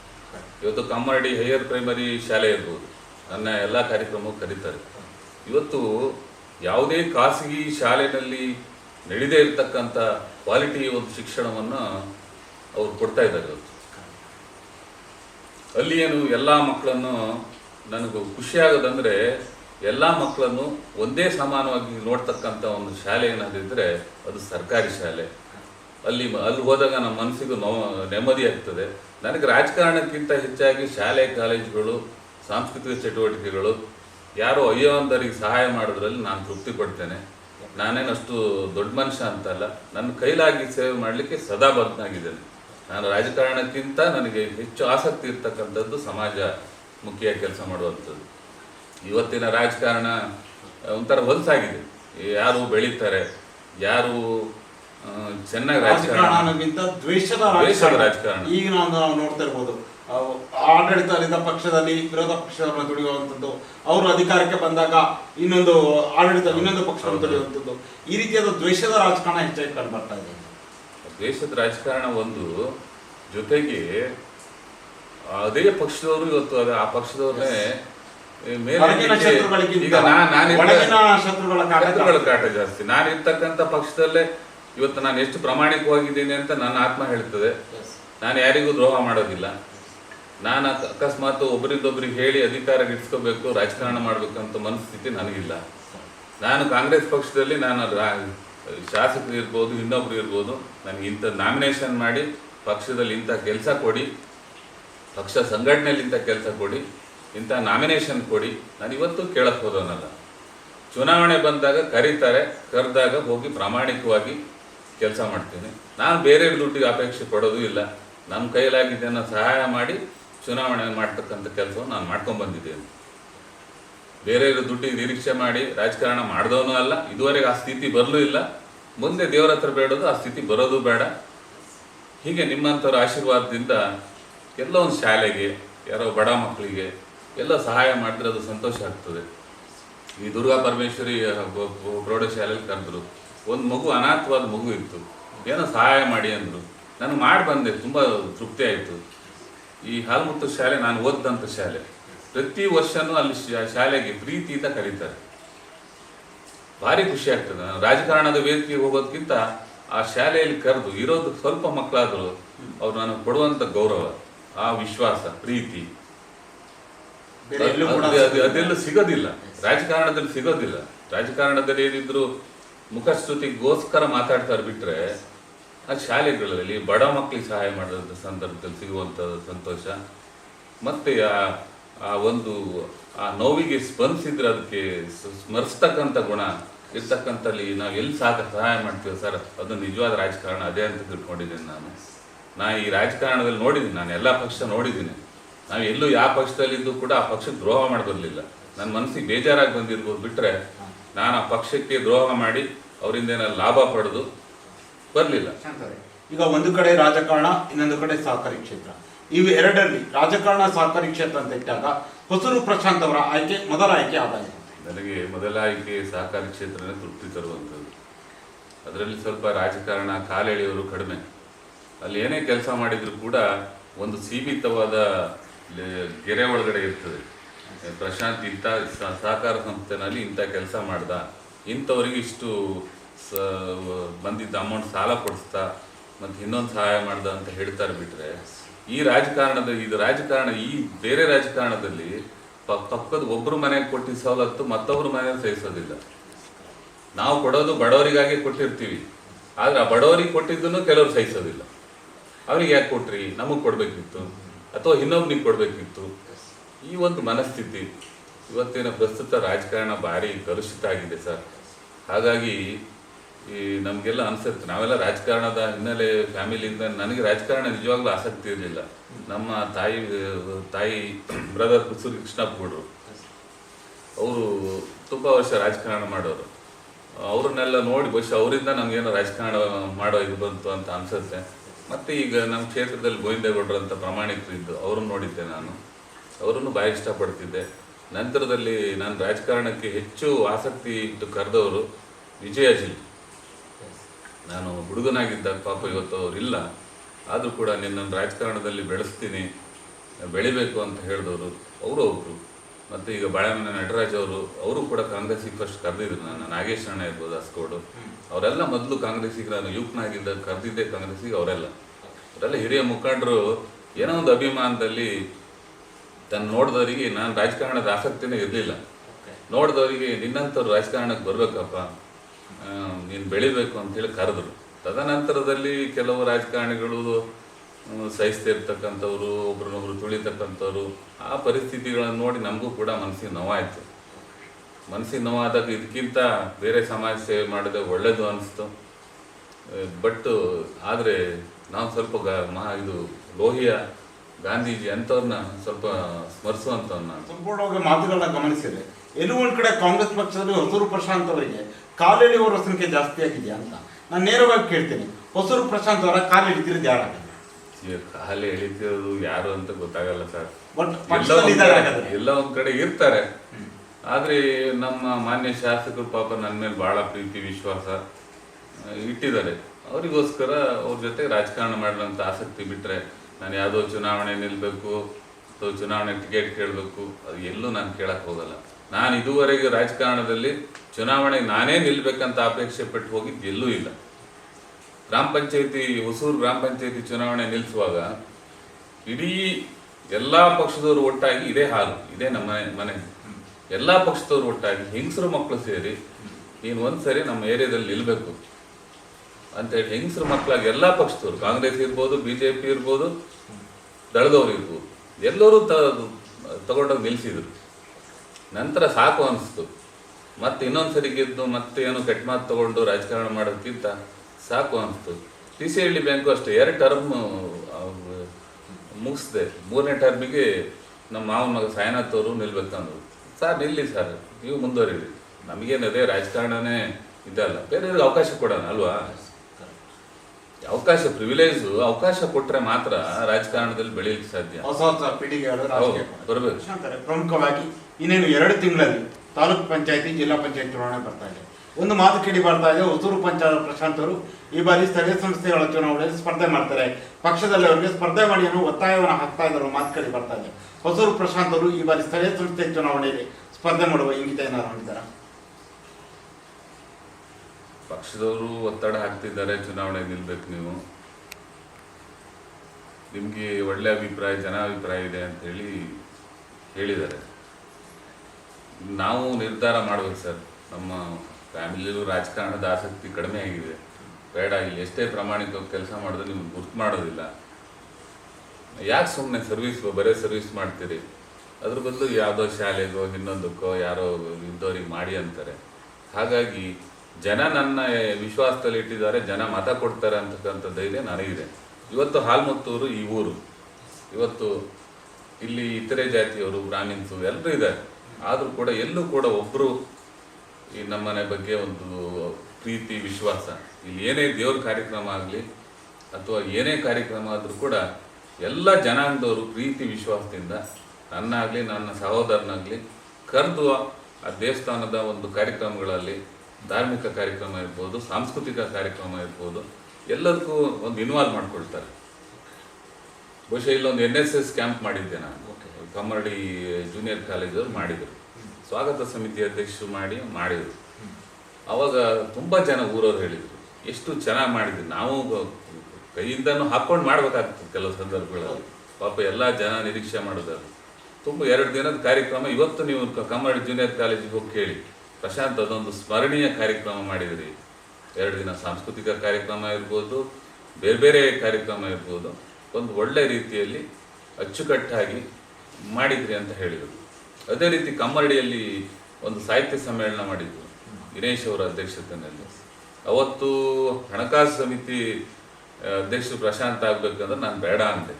ಇವತ್ತು ಕಮ್ಮರಡಿ ಹೈಯರ್ ಪ್ರೈಮರಿ ಶಾಲೆ ಇರ್ಬೋದು ನನ್ನ ಎಲ್ಲ ಕಾರ್ಯಕ್ರಮಕ್ಕೂ ಕರೀತಾರೆ. ಇವತ್ತು ಯಾವುದೇ ಖಾಸಗಿ ಶಾಲೆಯಲ್ಲಿ ನಡೆದೇ ಇರತಕ್ಕಂಥ ಕ್ವಾಲಿಟಿ ಒಂದು ಶಿಕ್ಷಣವನ್ನು ಅವರು ಕೊಡ್ತಾ ಇದ್ದಾರೆ ಇವತ್ತು. ಅಲ್ಲಿ ಏನು ಎಲ್ಲ ಮಕ್ಕಳನ್ನು ನನಗೆ ಖುಷಿಯಾಗೋದಂದರೆ ಎಲ್ಲ ಮಕ್ಕಳನ್ನು ಒಂದೇ ಸಮಾನವಾಗಿ ನೋಡ್ತಕ್ಕಂಥ ಒಂದು ಶಾಲೆ ಏನಾದಿದ್ದರೆ ಅದು ಸರ್ಕಾರಿ ಶಾಲೆ. ಅಲ್ಲಿ ಅಲ್ಲಿ ಹೋದಾಗ ನಮ್ಮ ಮನಸ್ಸಿಗೂ ನೋ, ನೆಮ್ಮದಿ ಆಗ್ತದೆ. ನನಗೆ ರಾಜಕಾರಣಕ್ಕಿಂತ ಹೆಚ್ಚಾಗಿ ಶಾಲೆ, ಕಾಲೇಜುಗಳು, ಸಾಂಸ್ಕೃತಿಕ ಚಟುವಟಿಕೆಗಳು ಯಾರೋ ಅಯ್ಯೋಂದರಿಗೆ ಸಹಾಯ ಮಾಡೋದ್ರಲ್ಲಿ ನಾನು ತೃಪ್ತಿ ಪಡ್ತೇನೆ. ನಾನೇನಷ್ಟು ದೊಡ್ಡ ಮನುಷ್ಯ ಅಂತಲ್ಲ ನನ್ನ ಕೈಲಾಗಿ ಸೇವೆ ಮಾಡಲಿಕ್ಕೆ ಸದಾ ಬದ್ಧನಾಗಿದ್ದೇನೆ. ನಾನು ರಾಜಕಾರಣಕ್ಕಿಂತ ನನಗೆ ಹೆಚ್ಚು ಆಸಕ್ತಿ ಇರ್ತಕ್ಕಂಥದ್ದು ಸಮಾಜ ಮುಖ್ಯ ಕೆಲಸ ಮಾಡುವಂಥದ್ದು. ಇವತ್ತಿನ ರಾಜಕಾರಣ ಒಂಥರ ಹೊಲಸಾಗಿದೆ. ಯಾರು ಬೆಳೀತಾರೆ ಯಾರು ಚೆನ್ನಾಗಿ ರಾಜಕಾರಣ ದ್ವೇಷದ ರಾಜಕಾರಣ. ಈಗ ನಾವು ನೋಡ್ತಾ ಇರ್ಬೋದು ಆಡಳಿತದ ಪಕ್ಷದಲ್ಲಿ ವಿರೋಧ ಪಕ್ಷವನ್ನು ದುಡಿಯುವಂಥದ್ದು. ಅವರು ಅಧಿಕಾರಕ್ಕೆ ಬಂದಾಗ ಇನ್ನೊಂದು ಆಡಳಿತ ಇನ್ನೊಂದು ಪಕ್ಷವನ್ನು ದುಡಿಯುವಂಥದ್ದು. ಈ ರೀತಿಯಾದ ದ್ವೇಷದ ರಾಜಕಾರಣ ಹೆಚ್ಚಾಗಿ ಕಂಡು ಬರ್ತಾ ಇದೆ. ದ್ವೇಷದ ರಾಜಕಾರಣ ಒಂದು ಜೊತೆಗೆ ಅದೇ ಪಕ್ಷದವರು ಇವತ್ತು ಅದು ಆ ಪಕ್ಷದವ್ರನ್ನೇ ಶತ್ರುಗಳ ಕಾಟ ಜಾಸ್ತಿ. ನಾನು ಇರ್ತಕ್ಕಂಥ ಪಕ್ಷದಲ್ಲೇ ಇವತ್ತು ನಾನು ಎಷ್ಟು ಪ್ರಾಮಾಣಿಕವಾಗಿದ್ದೀನಿ ಅಂತ ನನ್ನ ಆತ್ಮ ಹೇಳ್ತದೆ. ನಾನು ಯಾರಿಗೂ ದ್ರೋಹ ಮಾಡೋದಿಲ್ಲ. ನಾನು ಅಕ- ಅಕಸ್ಮಾತ್ ಒಬ್ಬರಿಂದೊಬ್ರಿಗೆ ಹೇಳಿ ಅಧಿಕಾರ ಗಿಟ್ಸ್ಕೋಬೇಕು ರಾಜಕಾರಣ ಮಾಡಬೇಕಂತ ಮನಸ್ಥಿತಿ ನನಗಿಲ್ಲ. ನಾನು ಕಾಂಗ್ರೆಸ್ ಪಕ್ಷದಲ್ಲಿ ನಾನು ಶಾಸಕರು ಇರ್ಬೋದು, ಇನ್ನೊಬ್ರು ಇರ್ಬೋದು, ನನಗೆ ಇಂಥ ನಾಮಿನೇಷನ್ ಮಾಡಿ, ಪಕ್ಷದಲ್ಲಿ ಇಂಥ ಕೆಲಸ ಕೊಡಿ, ಪಕ್ಷ ಸಂಘಟನೆಯಲ್ಲಿ ಇಂಥ ಕೆಲಸ ಕೊಡಿ, ಇಂಥ ನಾಮಿನೇಷನ್ ಕೊಡಿ, ನಾನು ಇವತ್ತು ಕೇಳಕ್ಕೆ ಹೋದವನಲ್ಲ. ಚುನಾವಣೆ ಬಂದಾಗ ಕರೀತಾರೆ, ಕರೆದಾಗ ಹೋಗಿ ಪ್ರಾಮಾಣಿಕವಾಗಿ ಕೆಲಸ ಮಾಡ್ತೀನಿ. ನಾನು ಬೇರೆ ದುಡ್ಡಿಗೆ ಅಪೇಕ್ಷೆ ಪಡೋದು ಇಲ್ಲ. ನಮ್ಮ ಕೈಲಾಗಿದ್ದನ್ನು ಸಹಾಯ ಮಾಡಿ ಚುನಾವಣೆ ಮಾಡ್ತಕ್ಕಂಥ ಕೆಲಸವನ್ನು ನಾನು ಮಾಡ್ಕೊಂಡು ಬಂದಿದ್ದೇನೆ ಬೇರೆಯವರು ದುಡ್ಡಿಗೆ ನಿರೀಕ್ಷೆ ಮಾಡಿ ರಾಜಕಾರಣ ಮಾಡಿದವನು ಅಲ್ಲ, ಇದುವರೆಗೆ ಆ ಸ್ಥಿತಿ ಬರಲೂ ಇಲ್ಲ. ಮುಂದೆ ದೇವರ ಹತ್ರ ಬೇಡೋದು, ಆ ಸ್ಥಿತಿ ಬರೋದು ಬೇಡ. ಹೀಗೆ ನಿಮ್ಮಂಥವ್ರ ಆಶೀರ್ವಾದದಿಂದ ಎಲ್ಲೋ ಒಂದು ಶಾಲೆಗೆ, ಯಾರೋ ಬಡ ಮಕ್ಕಳಿಗೆ ಎಲ್ಲ ಸಹಾಯ ಮಾಡಿದ್ರೆ ಅದು ಸಂತೋಷ ಆಗ್ತದೆ. ಈ ದುರ್ಗಾ ಪರಮೇಶ್ವರಿ ಪ್ರೌಢಶಾಲೆಯಲ್ಲಿ ಕರೆದ್ರು. ಒಂದು ಮಗು ಅನಾಥವಾದ ಮಗು ಇತ್ತು. ಏನೋ ಸಹಾಯ ಮಾಡಿ ಅಂದರು. ನಾನು ಮಾಡಿ ಬಂದೆ, ತುಂಬ ತೃಪ್ತಿ ಆಯಿತು. ಈ ಹಾಲ್ಮುತ್ತು ಶಾಲೆ ನಾನು ಓದಿದಂಥ ಶಾಲೆ. ಪ್ರತಿ ವರ್ಷನೂ ಅಲ್ಲಿ ಶಾಲೆಗೆ ಪ್ರೀತಿಯಿಂದ ಕರೀತಾರೆ. ಭಾರಿ ಖುಷಿ ಆಗ್ತದೆ. ನಾನು ರಾಜಕಾರಣದ ವೇದಿಕೆಗೆ ಹೋಗೋದಕ್ಕಿಂತ ಆ ಶಾಲೆಯಲ್ಲಿ ಕರೆದು ಇರೋದು ಸ್ವಲ್ಪ ಮಕ್ಕಳಾದರೂ ಅವ್ರು ನನಗೆ ಕೊಡುವಂಥ ಗೌರವ ಆ ವಿಶ್ವಾಸ ಪ್ರೀತಿ. ಅದೆಲ್ಲ ಸಿಗೋದಿಲ್ಲ. ರಾಜಕಾರಣದಲ್ಲಿ ಸಿಗೋದಿಲ್ಲ. ರಾಜಕಾರಣದಲ್ಲಿ ಏನಿದ್ರು ಮುಖಸ್ತುತಿಗೋಸ್ಕರ ಮಾತಾಡ್ತಾರೆ ಬಿಟ್ರೆ ಶಾಲೆಗಳಲ್ಲಿ ಬಡ ಮಕ್ಕಳಿಗೆ ಸಹಾಯ ಮಾಡಿದಂಥ ಸಂದರ್ಭದಲ್ಲಿ ಸಿಗುವಂಥ ಸಂತೋಷ. ಮತ್ತು ಆ ಒಂದು, ಆ ನೋವಿಗೆ ಸ್ಪಂದಿಸಿದ್ರೆ ಅದಕ್ಕೆ ಸ್ಮರಿಸ್ತಕ್ಕಂಥ ಗುಣ ಇರ್ತಕ್ಕಂಥಲ್ಲಿ ನಾವು ಎಲ್ಲಿ ಸಾಕ, ಸಹಾಯ ಮಾಡ್ತೀವಿ ಸರ್, ಅದು ನಿಜವಾದ ರಾಜಕಾರಣ, ಅದೇ ಅಂತ ತಿಳ್ಕೊಂಡಿದ್ದೀನಿ ನಾನು. ನಾ ಈ ರಾಜಕಾರಣದಲ್ಲಿ ನೋಡಿದ್ದೀನಿ, ನಾನು ಎಲ್ಲ ಪಕ್ಷ ನೋಡಿದ್ದೀನಿ. ನಾವು ಎಲ್ಲೂ ಯಾವ ಪಕ್ಷದಲ್ಲಿದ್ದು ಕೂಡ ಆ ಪಕ್ಷಕ್ಕೆ ದ್ರೋಹ ಮಾಡಿ ಬರಲಿಲ್ಲ ನನ್ನ ಮನಸ್ಸಿಗೆ ಬೇಜಾರಾಗಿ ಬಂದಿರ್ಬೋದು ಬಿಟ್ಟರೆ ನಾನು ಆ ಪಕ್ಷಕ್ಕೆ ದ್ರೋಹ ಮಾಡಿ, ಅವರಿಂದ ಏನಾದ್ರು ಲಾಭ ಪಡೆದು ಬರಲಿಲ್ಲ. ಈಗ ಒಂದು ಕಡೆ ರಾಜಕಾರಣ ಇನ್ನೊಂದು ಕಡೆ ಸಹಕಾರಿ ಕ್ಷೇತ್ರ. ಇವು ಎರಡರಲ್ಲಿ ರಾಜಕಾರಣ ಸಹಕಾರಿ ಕ್ಷೇತ್ರ ಅಂತ ಇಟ್ಟಾಗ ಹೊಸರು ಪ್ರಶಾಂತ್ ಅವರ ಆಯ್ಕೆ ಮೊದಲ ಆಯ್ಕೆ ಆದಾಯ. ನನಗೆ ಮೊದಲ ಆಯ್ಕೆ ಸಹಕಾರಿ ಕ್ಷೇತ್ರನೇ ತೃಪ್ತಿ ತರುವಂಥದ್ದು. ಅದರಲ್ಲಿ ಸ್ವಲ್ಪ ರಾಜಕಾರಣ ಕಾಲೆಳೆಯವರು ಕಡಿಮೆ. ಅಲ್ಲಿ ಏನೇ ಕೆಲಸ ಮಾಡಿದರೂ ಕೂಡ ಒಂದು ಸೀಮಿತವಾದ ಗೆರೆ ಒಳಗಡೆ ಇರ್ತದೆ. ಪ್ರಶಾಂತ್ ಇಂಥ ಸಹಕಾರ ಸಂಸ್ಥೆನಲ್ಲಿ ಇಂಥ ಕೆಲಸ ಮಾಡ್ದ. ಇಂಥವ್ರಿಗೆ ಇಷ್ಟು ಬಂದಿದ್ದ ಅಮೌಂಟ್ ಸಾಲ ಕೊಡಿಸ್ತಾ, ಮತ್ತು ಇನ್ನೊಂದು ಸಹಾಯ ಮಾಡ್ದ ಅಂತ ಹೇಳ್ತಾರೆ ಬಿಟ್ಟರೆ ಈ ರಾಜಕಾರಣದ ಇದು ರಾಜಕಾರಣ, ಈ ಬೇರೆ ರಾಜಕಾರಣದಲ್ಲಿ ಪಕ್ಕದ ಒಬ್ರು ಮನೆಗೆ ಕೊಟ್ಟಿದ್ದ ಸವಲತ್ತು ಮತ್ತೊಬ್ರು ಮನೆಗೆ ಸಹಿಸೋದಿಲ್ಲ ನಾವು ಕೊಡೋದು ಬಡವರಿಗಾಗಿ ಕೊಟ್ಟಿರ್ತೀವಿ, ಆದ್ರೆ ಆ ಬಡವರಿಗೆ ಕೊಟ್ಟಿದ್ದನ್ನು ಕೆಲವರು ಸಹಿಸೋದಿಲ್ಲ ಅವ್ರಿಗೆ ಯಾಕೆ ಕೊಟ್ರಿ? ನಮಗೆ ಕೊಡಬೇಕಿತ್ತು, ಅಥವಾ ಇನ್ನೊಬ್ನಿಗೆ ಕೊಡಬೇಕಿತ್ತು. ಈ ಒಂದು ಮನಸ್ಥಿತಿ, ಇವತ್ತಿನ ಪ್ರಸ್ತುತ ರಾಜಕಾರಣ ಭಾರಿ ಕಲುಷಿತ ಆಗಿದೆ ಸರ್. ಹಾಗಾಗಿ ಈ ನಮಗೆಲ್ಲ ಅನ್ಸುತ್ತೆ. ನಾವೆಲ್ಲ ರಾಜಕಾರಣದ ಹಿನ್ನೆಲೆ ಫ್ಯಾಮಿಲಿಯಿಂದ ನನಗೆ ರಾಜಕಾರಣ ನಿಜವಾಗ್ಲೂ ಆಸಕ್ತಿ ಇರಲಿಲ್ಲ. ನಮ್ಮ ತಾಯಿ ತಾಯಿ ಬ್ರದರ್ ಕುಸೂರಿ ಕೃಷ್ಣಪ್ಪಗೌಡರು. ಅವರು ತುಂಬ ವರ್ಷ ರಾಜಕಾರಣ ಮಾಡೋರು. ಅವ್ರನ್ನೆಲ್ಲ ನೋಡಿ ಬಹುಶಃ ಅವರಿಂದ ನಮಗೇನೋ ರಾಜಕಾರಣ ಮಾಡೋ ಇದು ಬಂತು ಅಂತ ಅನ್ಸುತ್ತೆ. ಮತ್ತೆ ಈಗ ನಮ್ಮ ಕ್ಷೇತ್ರದಲ್ಲಿ ಗೋವಿಂದೇಗೌಡರು ಅಂತ ಪ್ರಾಮಾಣಿಕರು ಇದ್ದು ಅವ್ರನ್ನ ನೋಡಿದ್ದೆ ನಾನು. ಅವರನ್ನು ಭಾರಿ ಇಷ್ಟಪಡ್ತಿದ್ದೆ. ನಂತರದಲ್ಲಿ ನಾನು ರಾಜಕಾರಣಕ್ಕೆ ಹೆಚ್ಚು ಆಸಕ್ತಿ ಇಟ್ಟು ಕರೆದವರು ವಿಜಯಾಜಿಲ್ ನಾನು ಹುಡುಗನಾಗಿದ್ದಾಗ ಪಾಪ ಇವತ್ತು ಅವರಿಲ್ಲ ಆದರೂ ಕೂಡ ನಿನ್ನನ್ನು ರಾಜಕಾರಣದಲ್ಲಿ ಬೆಳೆಸ್ತೀನಿ ಬೆಳಿಬೇಕು ಅಂತ ಹೇಳಿದವರು ಅವರು ಒಬ್ಬರು ಮತ್ತು ಈಗ ಬಾಳೆಮನೆ ನಟರಾಜ್ ಅವರು ಅವರು ಕೂಡ ಕಾಂಗ್ರೆಸ್ಸಿಗೆ ಫಸ್ಟ್ ಕರೆದಿದ್ರು ನಾನು ನಾಗೇಶ್ ಅಣ್ಣ ಇರ್ಬೋದು ಅಸ್ಕೋಡು. ಅವರೆಲ್ಲ ಮೊದಲು ಕಾಂಗ್ರೆಸ್ಸಿಗೆ ನಾನು ಯುವಕನಾಗಿದ್ದಾಗ ಕರೆದಿದ್ದೆ ಕಾಂಗ್ರೆಸ್ಸಿಗೆ ಅವರೆಲ್ಲ. ಅವರೆಲ್ಲ ಹಿರಿಯ ಮುಖಂಡರು ಏನೋ ಒಂದು ಅಭಿಮಾನದಲ್ಲಿ ತನ್ನ ನೋಡಿದವರಿಗೆ ನಾನು ರಾಜಕಾರಣದ ಆಸಕ್ತಿನೇ ಇರಲಿಲ್ಲ. ನೋಡಿದವರಿಗೆ ನಿನ್ನಂಥವ್ರು ರಾಜಕಾರಣಕ್ಕೆ ಬರಬೇಕಪ್ಪ. ನೀನು ಬೆಳಿಬೇಕು ಅಂತೇಳಿ ಕರೆದ್ರು. ತದನಂತರದಲ್ಲಿ ಕೆಲವು ರಾಜಕಾರಣಿಗಳು ಸಹಿಸ್ತಾ ಇರ್ತಕ್ಕಂಥವ್ರು ಒಬ್ರನ್ನೊಬ್ರು ತುಳಿತಕ್ಕಂಥವ್ರು, ಆ ಪರಿಸ್ಥಿತಿಗಳನ್ನು ನೋಡಿ ನಮಗೂ ಕೂಡ ಮನಸ್ಸಿಗೆ ನೋವಾಯಿತು. ಮನಸ್ಸಿಗೆ ನೋವಾದಾಗ ಇದಕ್ಕಿಂತ ಬೇರೆ ಸಮಾಜ ಸೇವೆ ಮಾಡಿದ್ರೆ ಒಳ್ಳೆಯದು ಅನಿಸ್ತು. ಬಟ್ ಆದರೆ ನಾವು ಸ್ವಲ್ಪ ಗ, ಮಹಾ ಇದು ಲೋಹಿಯ ಗಾಂಧೀಜಿ ಅಂಥವ್ರನ್ನ ಸ್ವಲ್ಪ ಸ್ಮರಿಸುವಂಥವ್ರನ್ನ ನಾನು. ಸಂಪೂರ್ಣವಾಗಿ ಮಾತುಗಳನ್ನ ಗಮನಿಸಿದೆ. ಎಲ್ಲೂ ಒಂದ್ ಕಡೆ ಕಾಂಗ್ರೆಸ್ ಪಕ್ಷದಲ್ಲಿ ಹೊಸೂರು ಪ್ರಶಾಂತ್ ಅವರಿಗೆ ಕಾಲೆಳೆಯುವವರ ಸಂಖ್ಯೆ ಜಾಸ್ತಿ ಆಗಿದೆಯಾ ಅಂತ. ನಾನು ನೇರವಾಗಿ ಕೇಳ್ತೇನೆ. ಹೊಸೂರು ಪ್ರಶಾಂತ್ ಅವರ ಕಾಲು ಹಿಡಿತಿರೋದು ಯಾರು ಕಾಲು ಎಳಿತಿರೋದು ಯಾರು ಅಂತ ಗೊತ್ತಾಗಲ್ಲ ಸರ್. ಒಂದ್ ಕಡೆ-. ಎಲ್ಲ ಒಂದ್ ಕಡೆ ಇರ್ತಾರೆ. ಆದ್ರೆ ನಮ್ಮ ಮಾನ್ಯ ಶಾಸಕರು ಪಾಪ ನನ್ನ ಮೇಲೆ ಬಹಳ ಪ್ರೀತಿ ವಿಶ್ವಾಸ ಇಟ್ಟಿದ್ದಾರೆ. ಅವರಿಗೋಸ್ಕರ ಅವ್ರ ಜೊತೆ ರಾಜಕಾರಣ ಮಾಡೋಂಥ ಆಸಕ್ತಿ ಬಿಟ್ರೆ ನಾನು ಯಾವುದೋ ಚುನಾವಣೆ ನಿಲ್ಬೇಕು ಅಥವಾ ಚುನಾವಣೆ ಟಿಕೆಟ್ ಕೇಳಬೇಕು ಅದು ಎಲ್ಲೂ ನಾನು ಕೇಳಕ್ ಹೋಗಲ್ಲ. ನಾನು ಇದುವರೆಗೆ ರಾಜಕಾರಣದಲ್ಲಿ ಚುನಾವಣೆಗೆ ನಾನೇ ನಿಲ್ಲಬೇಕಂತ ಅಪೇಕ್ಷೆ ಪಟ್ಟು ಹೋಗಿದ್ದು ಎಲ್ಲೂ ಇಲ್ಲ. ಗ್ರಾಮ ಪಂಚಾಯತಿ, ಹೊಸೂರು ಗ್ರಾಮ ಪಂಚಾಯತಿ ಚುನಾವಣೆ ನಿಲ್ಲಿಸುವಾಗ ಇಡೀ ಎಲ್ಲ ಪಕ್ಷದವರು ಒಟ್ಟಾಗಿ ಇದೇ ಹಾಲು, ಇದೇ ನಮ್ಮ ಮನೆ ಎಲ್ಲ ಪಕ್ಷದವರು ಒಟ್ಟಾಗಿ ಹೆಂಗಸರು ಮಕ್ಕಳು ಸೇರಿ ನೀನು ಒಂದ್ಸರಿ ನಮ್ಮ ಏರಿಯಾದಲ್ಲಿ ನಿಲ್ಲಬೇಕು ಅಂತೇಳಿ ಹೆಂಗಸರು ಮಕ್ಕಳಾಗಿ ಎಲ್ಲ ಪಕ್ಷದವರು, ಕಾಂಗ್ರೆಸ್ ಇರ್ಬೋದು ಬಿ ಜೆ ಪಿ ಇರ್ಬೋದು, ದಳದವ್ರು ಇರ್ಬೋದು, ಎಲ್ಲರೂ ತಗೊಂಡೋಗಿ ನಿಲ್ಲಿಸಿದ್ರು ನಂತರ ಸಾಕು ಅನಿಸ್ತು. ಮತ್ತೆ ಇನ್ನೊಂದ್ಸರಿ ಗೆದ್ದು ಮತ್ತೆ ಏನು ಕೆಟ್ಟ ಮಾತು ತಗೊಂಡು ರಾಜಕಾರಣ ಮಾಡೋದಕ್ಕಿಂತ ಸಾಕು ಅನಿಸ್ತು. ಟಿ ಸಿ ಹಳ್ಳಿ ಬ್ಯಾಂಕು ಅಷ್ಟೇ ಎರಡು ಟರ್ಮ್ ಮುಗಿಸ್ದೆ. ಮೂರನೇ ಟರ್ಮಿಗೆ ನಮ್ಮ ಮಾವನ ಮಗ ಸಾಯಿನಾಥ್ ಅವರು ನಿಲ್ಬೇಕಂದ್ರು. ಸರ್ ನಿಲ್ಲಿ ಸರ್ ನೀವು ಮುಂದುವರಿರಿ. ನಮಗೇನು ಅದೇ ರಾಜಕಾರಣನೇ ಇದಲ್ಲ. ಬೇರೆಯವ್ರಿಗೆ ಅವಕಾಶ ಕೊಡೋಣ ಅಲ್ವಾ? ಅವಕಾಶ ಪ್ರಿವಿಲೇಜು ಅವಕಾಶ ಕೊಟ್ಟರೆ ಮಾತ್ರ ರಾಜಕಾರಣದಲ್ಲಿ ಬೆಳೆಯಲಿಕ್ಕೆ ಸಾಧ್ಯ. ಹೊಸ ಹೊಸ ಪೀಳಿಗೆ ಬರಬೇಕು. ಪ್ರಮುಖವಾಗಿ ಇನ್ನೇನು ಎರಡು ತಿಂಗಳಲ್ಲಿ ತಾಲೂಕು ಪಂಚಾಯತಿ, ಜಿಲ್ಲಾ ಪಂಚಾಯತ್ ಚುನಾವಣೆ ಬರ್ತಾ ಇದೆ. ಒಂದು ಮಾತು ಕೇಳಿ ಬರ್ತಾ ಇದೆ, ಹೊಸೂರು ಪಂಚಾಯತ್ ಪ್ರಶಾಂತ್ ಅವರು ಈ ಬಾರಿ ಸ್ಥಳೀಯ ಸಂಸ್ಥೆಗಳ ಚುನಾವಣೆಯಲ್ಲಿ ಸ್ಪರ್ಧೆ ಮಾಡ್ತಾರೆ. ಪಕ್ಷದಲ್ಲಿ ಅವರಿಗೆ ಸ್ಪರ್ಧೆ ಮಾಡಿ ಅನ್ನೋ ಒತ್ತಾಯವನ್ನು ಹಾಕ್ತಾ ಇದ್ದಾರೆ ಮಾತು ಕೇಳಿ ಬರ್ತಾ ಇದೆ. ಹೊಸೂರು ಪ್ರಶಾಂತ್ ಅವರು ಈ ಬಾರಿ ಸ್ಥಳೀಯ ಸಂಸ್ಥೆ ಚುನಾವಣೆಯಲ್ಲಿ ಸ್ಪರ್ಧೆ ಮಾಡುವ ಇಂಗಿತ ಏನಾದ್ರು ಹೊಂದಿದ್ದಾರೆ? ಪಕ್ಷದವರು ಒತ್ತಡ ಹಾಕ್ತಿದ್ದಾರೆ, ಚುನಾವಣೆ ನಿಲ್ಬೇಕು ನೀವು. ನಿಮಗೆ ಒಳ್ಳೆ ಅಭಿಪ್ರಾಯ ಜನ ಅಭಿಪ್ರಾಯ ಇದೆ ಅಂತ ಹೇಳಿ ಹೇಳಿದ್ದಾರೆ. ನಾವು ನಿರ್ಧಾರ ಮಾಡ್ಬೇಕು ಸರ್. ನಮ್ಮ ಫ್ಯಾಮಿಲಿಯಲ್ಲೂ ರಾಜಕಾರಣದ ಆಸಕ್ತಿ ಕಡಿಮೆ ಆಗಿದೆ. ಬೇಡ, ಇಲ್ಲಿ ಎಷ್ಟೇ ಪ್ರಾಮಾಣಿಕ ಕೆಲಸ ಮಾಡಿದ್ರು ನಿಮ್ಗೆ ಗುರ್ತು ಮಾಡೋದಿಲ್ಲ. ಯಾಕೆ ಸುಮ್ಮನೆ ಸರ್ವಿಸ್ ಬರೀ ಸರ್ವಿಸ್ ಮಾಡ್ತೀರಿ? ಅದ್ರ ಬದಲು ಯಾವುದೋ ಶಾಲೆಗೋ, ಇನ್ನೊಂದಕ್ಕೋ ಯಾರೋ ಇದ್ದವ್ರಿಗೆ ಮಾಡಿ ಅಂತಾರೆ. ಹಾಗಾಗಿ ಜನ ನನ್ನ ವಿಶ್ವಾಸದಲ್ಲಿ ಇಟ್ಟಿದ್ದಾರೆ, ಜನ ಮತ ಕೊಡ್ತಾರೆ ಅಂತಕ್ಕಂಥ ಧೈರ್ಯ ನನಗಿದೆ. ಇವತ್ತು ಹಾಲ್ಮತ್ತೂರು ಈ ಊರು. ಇವತ್ತು ಇಲ್ಲಿ ಇತರೆ ಜಾತಿಯವರು, ಬ್ರಾಹ್ಮಿನ್ಸು ಎಲ್ಲರೂ ಇದ್ದಾರೆ. ಆದರೂ ಕೂಡ ಎಲ್ಲೂ ಕೂಡ ಒಬ್ಬರು ಈ ನಮ್ಮನೆ ಬಗ್ಗೆ ಒಂದು ಪ್ರೀತಿ, ವಿಶ್ವಾಸ. ಇಲ್ಲಿ ಏನೇ ದೇವ್ರ ಕಾರ್ಯಕ್ರಮ ಆಗಲಿ ಅಥವಾ ಏನೇ ಕಾರ್ಯಕ್ರಮ ಆದರೂ ಕೂಡ ಎಲ್ಲ ಜನಾಂಗದವರು ಪ್ರೀತಿ, ವಿಶ್ವಾಸದಿಂದ ನನ್ನಾಗಲಿ, ನನ್ನ ಸಹೋದರನಾಗಲಿ ಕರೆದು ಆ ದೇವಸ್ಥಾನದ ಒಂದು ಕಾರ್ಯಕ್ರಮಗಳಲ್ಲಿ ಧಾರ್ಮಿಕ ಕಾರ್ಯಕ್ರಮ ಇರ್ಬೋದು, ಸಾಂಸ್ಕೃತಿಕ ಕಾರ್ಯಕ್ರಮ ಇರ್ಬೋದು, ಎಲ್ಲದಕ್ಕೂ ಒಂದು ಇನ್ವಾಲ್ವ್ ಮಾಡ್ಕೊಳ್ತಾರೆ. ಬಹುಶಃ ಇಲ್ಲೊಂದು ಎನ್ ಎಸ್ ಎಸ್ ಕ್ಯಾಂಪ್ ಮಾಡಿದ್ದೆ ನಾನು. ಕಮ್ಮರಡಿ ಜೂನಿಯರ್ ಕಾಲೇಜವ್ರು ಮಾಡಿದರು. ಸ್ವಾಗತ ಸಮಿತಿ ಅಧ್ಯಕ್ಷರು ಮಾಡಿ ಮಾಡಿದರು. ಅವಾಗ ತುಂಬ ಜನ ಊರವ್ರು ಹೇಳಿದರು, ಎಷ್ಟು ಚೆನ್ನಾಗಿ ಮಾಡಿದ್ರು, ನಾವು ಕೈಯಿಂದನೂ ಹಾಕ್ಕೊಂಡು ಮಾಡಬೇಕಾಗ್ತದೆ ಕೆಲವು ಸಂದರ್ಭಗಳಲ್ಲಿ. ಪಾಪ ಎಲ್ಲ ಜನ ನಿರೀಕ್ಷೆ ಮಾಡೋದಲ್ಲ ತುಂಬ ಎರಡು ದಿನದ ಕಾರ್ಯಕ್ರಮ, ಇವತ್ತು ನೀವು ಕಮ್ಮರಡಿ ಜೂನಿಯರ್ ಕಾಲೇಜಿಗೆ ಹೋಗಿ ಕೇಳಿ. ಪ್ರಶಾಂತ್ ಅದೊಂದು ಸ್ಮರಣೀಯ ಕಾರ್ಯಕ್ರಮ ಮಾಡಿದ್ರಿ. ಎರಡು ದಿನ ಸಾಂಸ್ಕೃತಿಕ ಕಾರ್ಯಕ್ರಮ ಇರ್ಬೋದು, ಬೇರೆ ಬೇರೆ ಕಾರ್ಯಕ್ರಮ ಇರ್ಬೋದು. ಒಂದು ಒಳ್ಳೆ ರೀತಿಯಲ್ಲಿ ಅಚ್ಚುಕಟ್ಟಾಗಿ ಮಾಡಿದ್ರಿ ಅಂತ ಹೇಳಿದರು. ಅದೇ ರೀತಿ ಕಮ್ಮರಡಿಯಲ್ಲಿ ಒಂದು ಸಾಹಿತ್ಯ ಸಮ್ಮೇಳನ ಮಾಡಿದ್ರು ದಿನೇಶ್ ಅವರ ಅಧ್ಯಕ್ಷತೆಯಲ್ಲಿ. ಅವತ್ತು ಹಣಕಾಸು ಸಮಿತಿ ಅಧ್ಯಕ್ಷರು ಪ್ರಶಾಂತ್ ಆಗ್ಬೇಕಂದ್ರೆ ನಾನು ಬೇಡ ಅಂದೆ.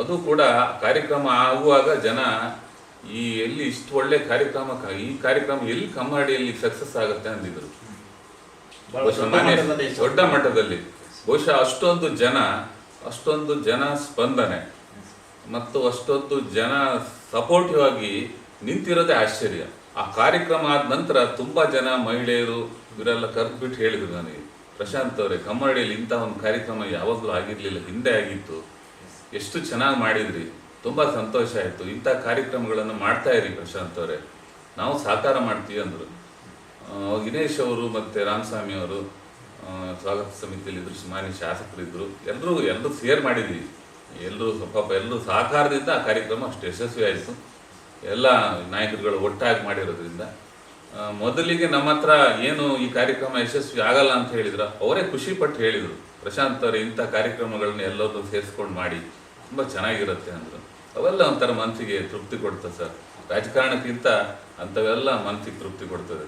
ಅದು ಕೂಡ ಕಾರ್ಯಕ್ರಮ ಆಗುವಾಗ ಜನ ಈ ಎಲ್ಲಿ ಇಷ್ಟು ಒಳ್ಳೆ ಕಾರ್ಯಕ್ರಮ ಈ ಕಾರ್ಯಕ್ರಮ ಎಲ್ಲಿ ಕಮ್ಮರಡಿಯಲ್ಲಿ ಸಕ್ಸಸ್ ಆಗುತ್ತೆ ಅಂದಿದ್ರು. ದೊಡ್ಡ ಮಟ್ಟದಲ್ಲಿ. ಬಹುಶಃ ಅಷ್ಟೊಂದು ಜನ ಅಷ್ಟೊಂದು ಜನ ಸ್ಪಂದನೆ. ಮತ್ತು ಅಷ್ಟೊಂದು ಜನ ಸಪೋರ್ಟಿವ್ ಆಗಿ ನಿಂತಿರೋದೇ ಆಶ್ಚರ್ಯ. ಆ ಕಾರ್ಯಕ್ರಮ ಆದ ನಂತರ ತುಂಬ ಜನ ಮಹಿಳೆಯರು ಇವರೆಲ್ಲ ಕರೆದ್ಬಿಟ್ಟು ಹೇಳಿದ್ರು ನನಗೆ, ಪ್ರಶಾಂತ್ ಅವರೇ ಕಮ್ಮಡಿಯಲ್ಲಿ ಇಂಥ ಒಂದು ಕಾರ್ಯಕ್ರಮ ಯಾವಾಗಲೂ ಆಗಿರಲಿಲ್ಲ, ಹಿಂದೆ ಆಗಿತ್ತು. ಎಷ್ಟು ಚೆನ್ನಾಗಿ ಮಾಡಿದ್ರಿ. ತುಂಬ ಸಂತೋಷ ಆಯ್ತು. ಇಂಥ ಕಾರ್ಯಕ್ರಮಗಳನ್ನು ಮಾಡ್ತಾ ಇರಿ ಪ್ರಶಾಂತ್ ಅವರೇ. ನಾವು ಸಹಕಾರ ಮಾಡ್ತೀವಿ ಅಂದರು. ಗಿನೇಶ್ ಅವರು ಮತ್ತೆ ರಾಮಸ್ವಾಮಿ ಅವರು ಸ್ವಾಗತ ಸಮಿತಿಯಲ್ಲಿ ಇದ್ರು ಸುಮಾನಿ ಶಾಸಕರಿದ್ರು. ಎಲ್ಲರೂ ಎಲ್ಲರೂ ಸೇರ್ ಮಾಡಿದ್ವಿ. ಎಲ್ಲರೂ ಪಾಪ ಎಲ್ಲರೂ ಸಹಕಾರದಿಂದ ಆ ಕಾರ್ಯಕ್ರಮ ಅಷ್ಟು ಯಶಸ್ವಿ ಆಯಿತು. ಎಲ್ಲ ನಾಯಕರುಗಳು ಒಟ್ಟಾಗಿ ಮಾಡಿರೋದ್ರಿಂದ ಮೊದಲಿಗೆ ನಮ್ಮ ಹತ್ರ ಏನು ಈ ಕಾರ್ಯಕ್ರಮ ಯಶಸ್ವಿ ಆಗಲ್ಲ ಅಂತ ಹೇಳಿದ್ರ, ಅವರೇ ಖುಷಿ ಪಟ್ಟು ಹೇಳಿದರು, ಪ್ರಶಾಂತ್ ಅವರು ಇಂಥ ಕಾರ್ಯಕ್ರಮಗಳನ್ನ ಎಲ್ಲರನ್ನೂ ಸೇರಿಸ್ಕೊಂಡು ಮಾಡಿ, ತುಂಬ ಚೆನ್ನಾಗಿರುತ್ತೆ ಅಂದರು. ಅವೆಲ್ಲ ಒಂಥರ ಮನಸ್ಸಿಗೆ ತೃಪ್ತಿ ಕೊಡ್ತದೆ ಸರ್. ರಾಜಕಾರಣಕ್ಕಿಂತ ಅಂಥವೆಲ್ಲ ಮನಸ್ಸಿಗೆ ತೃಪ್ತಿ ಕೊಡ್ತದೆ.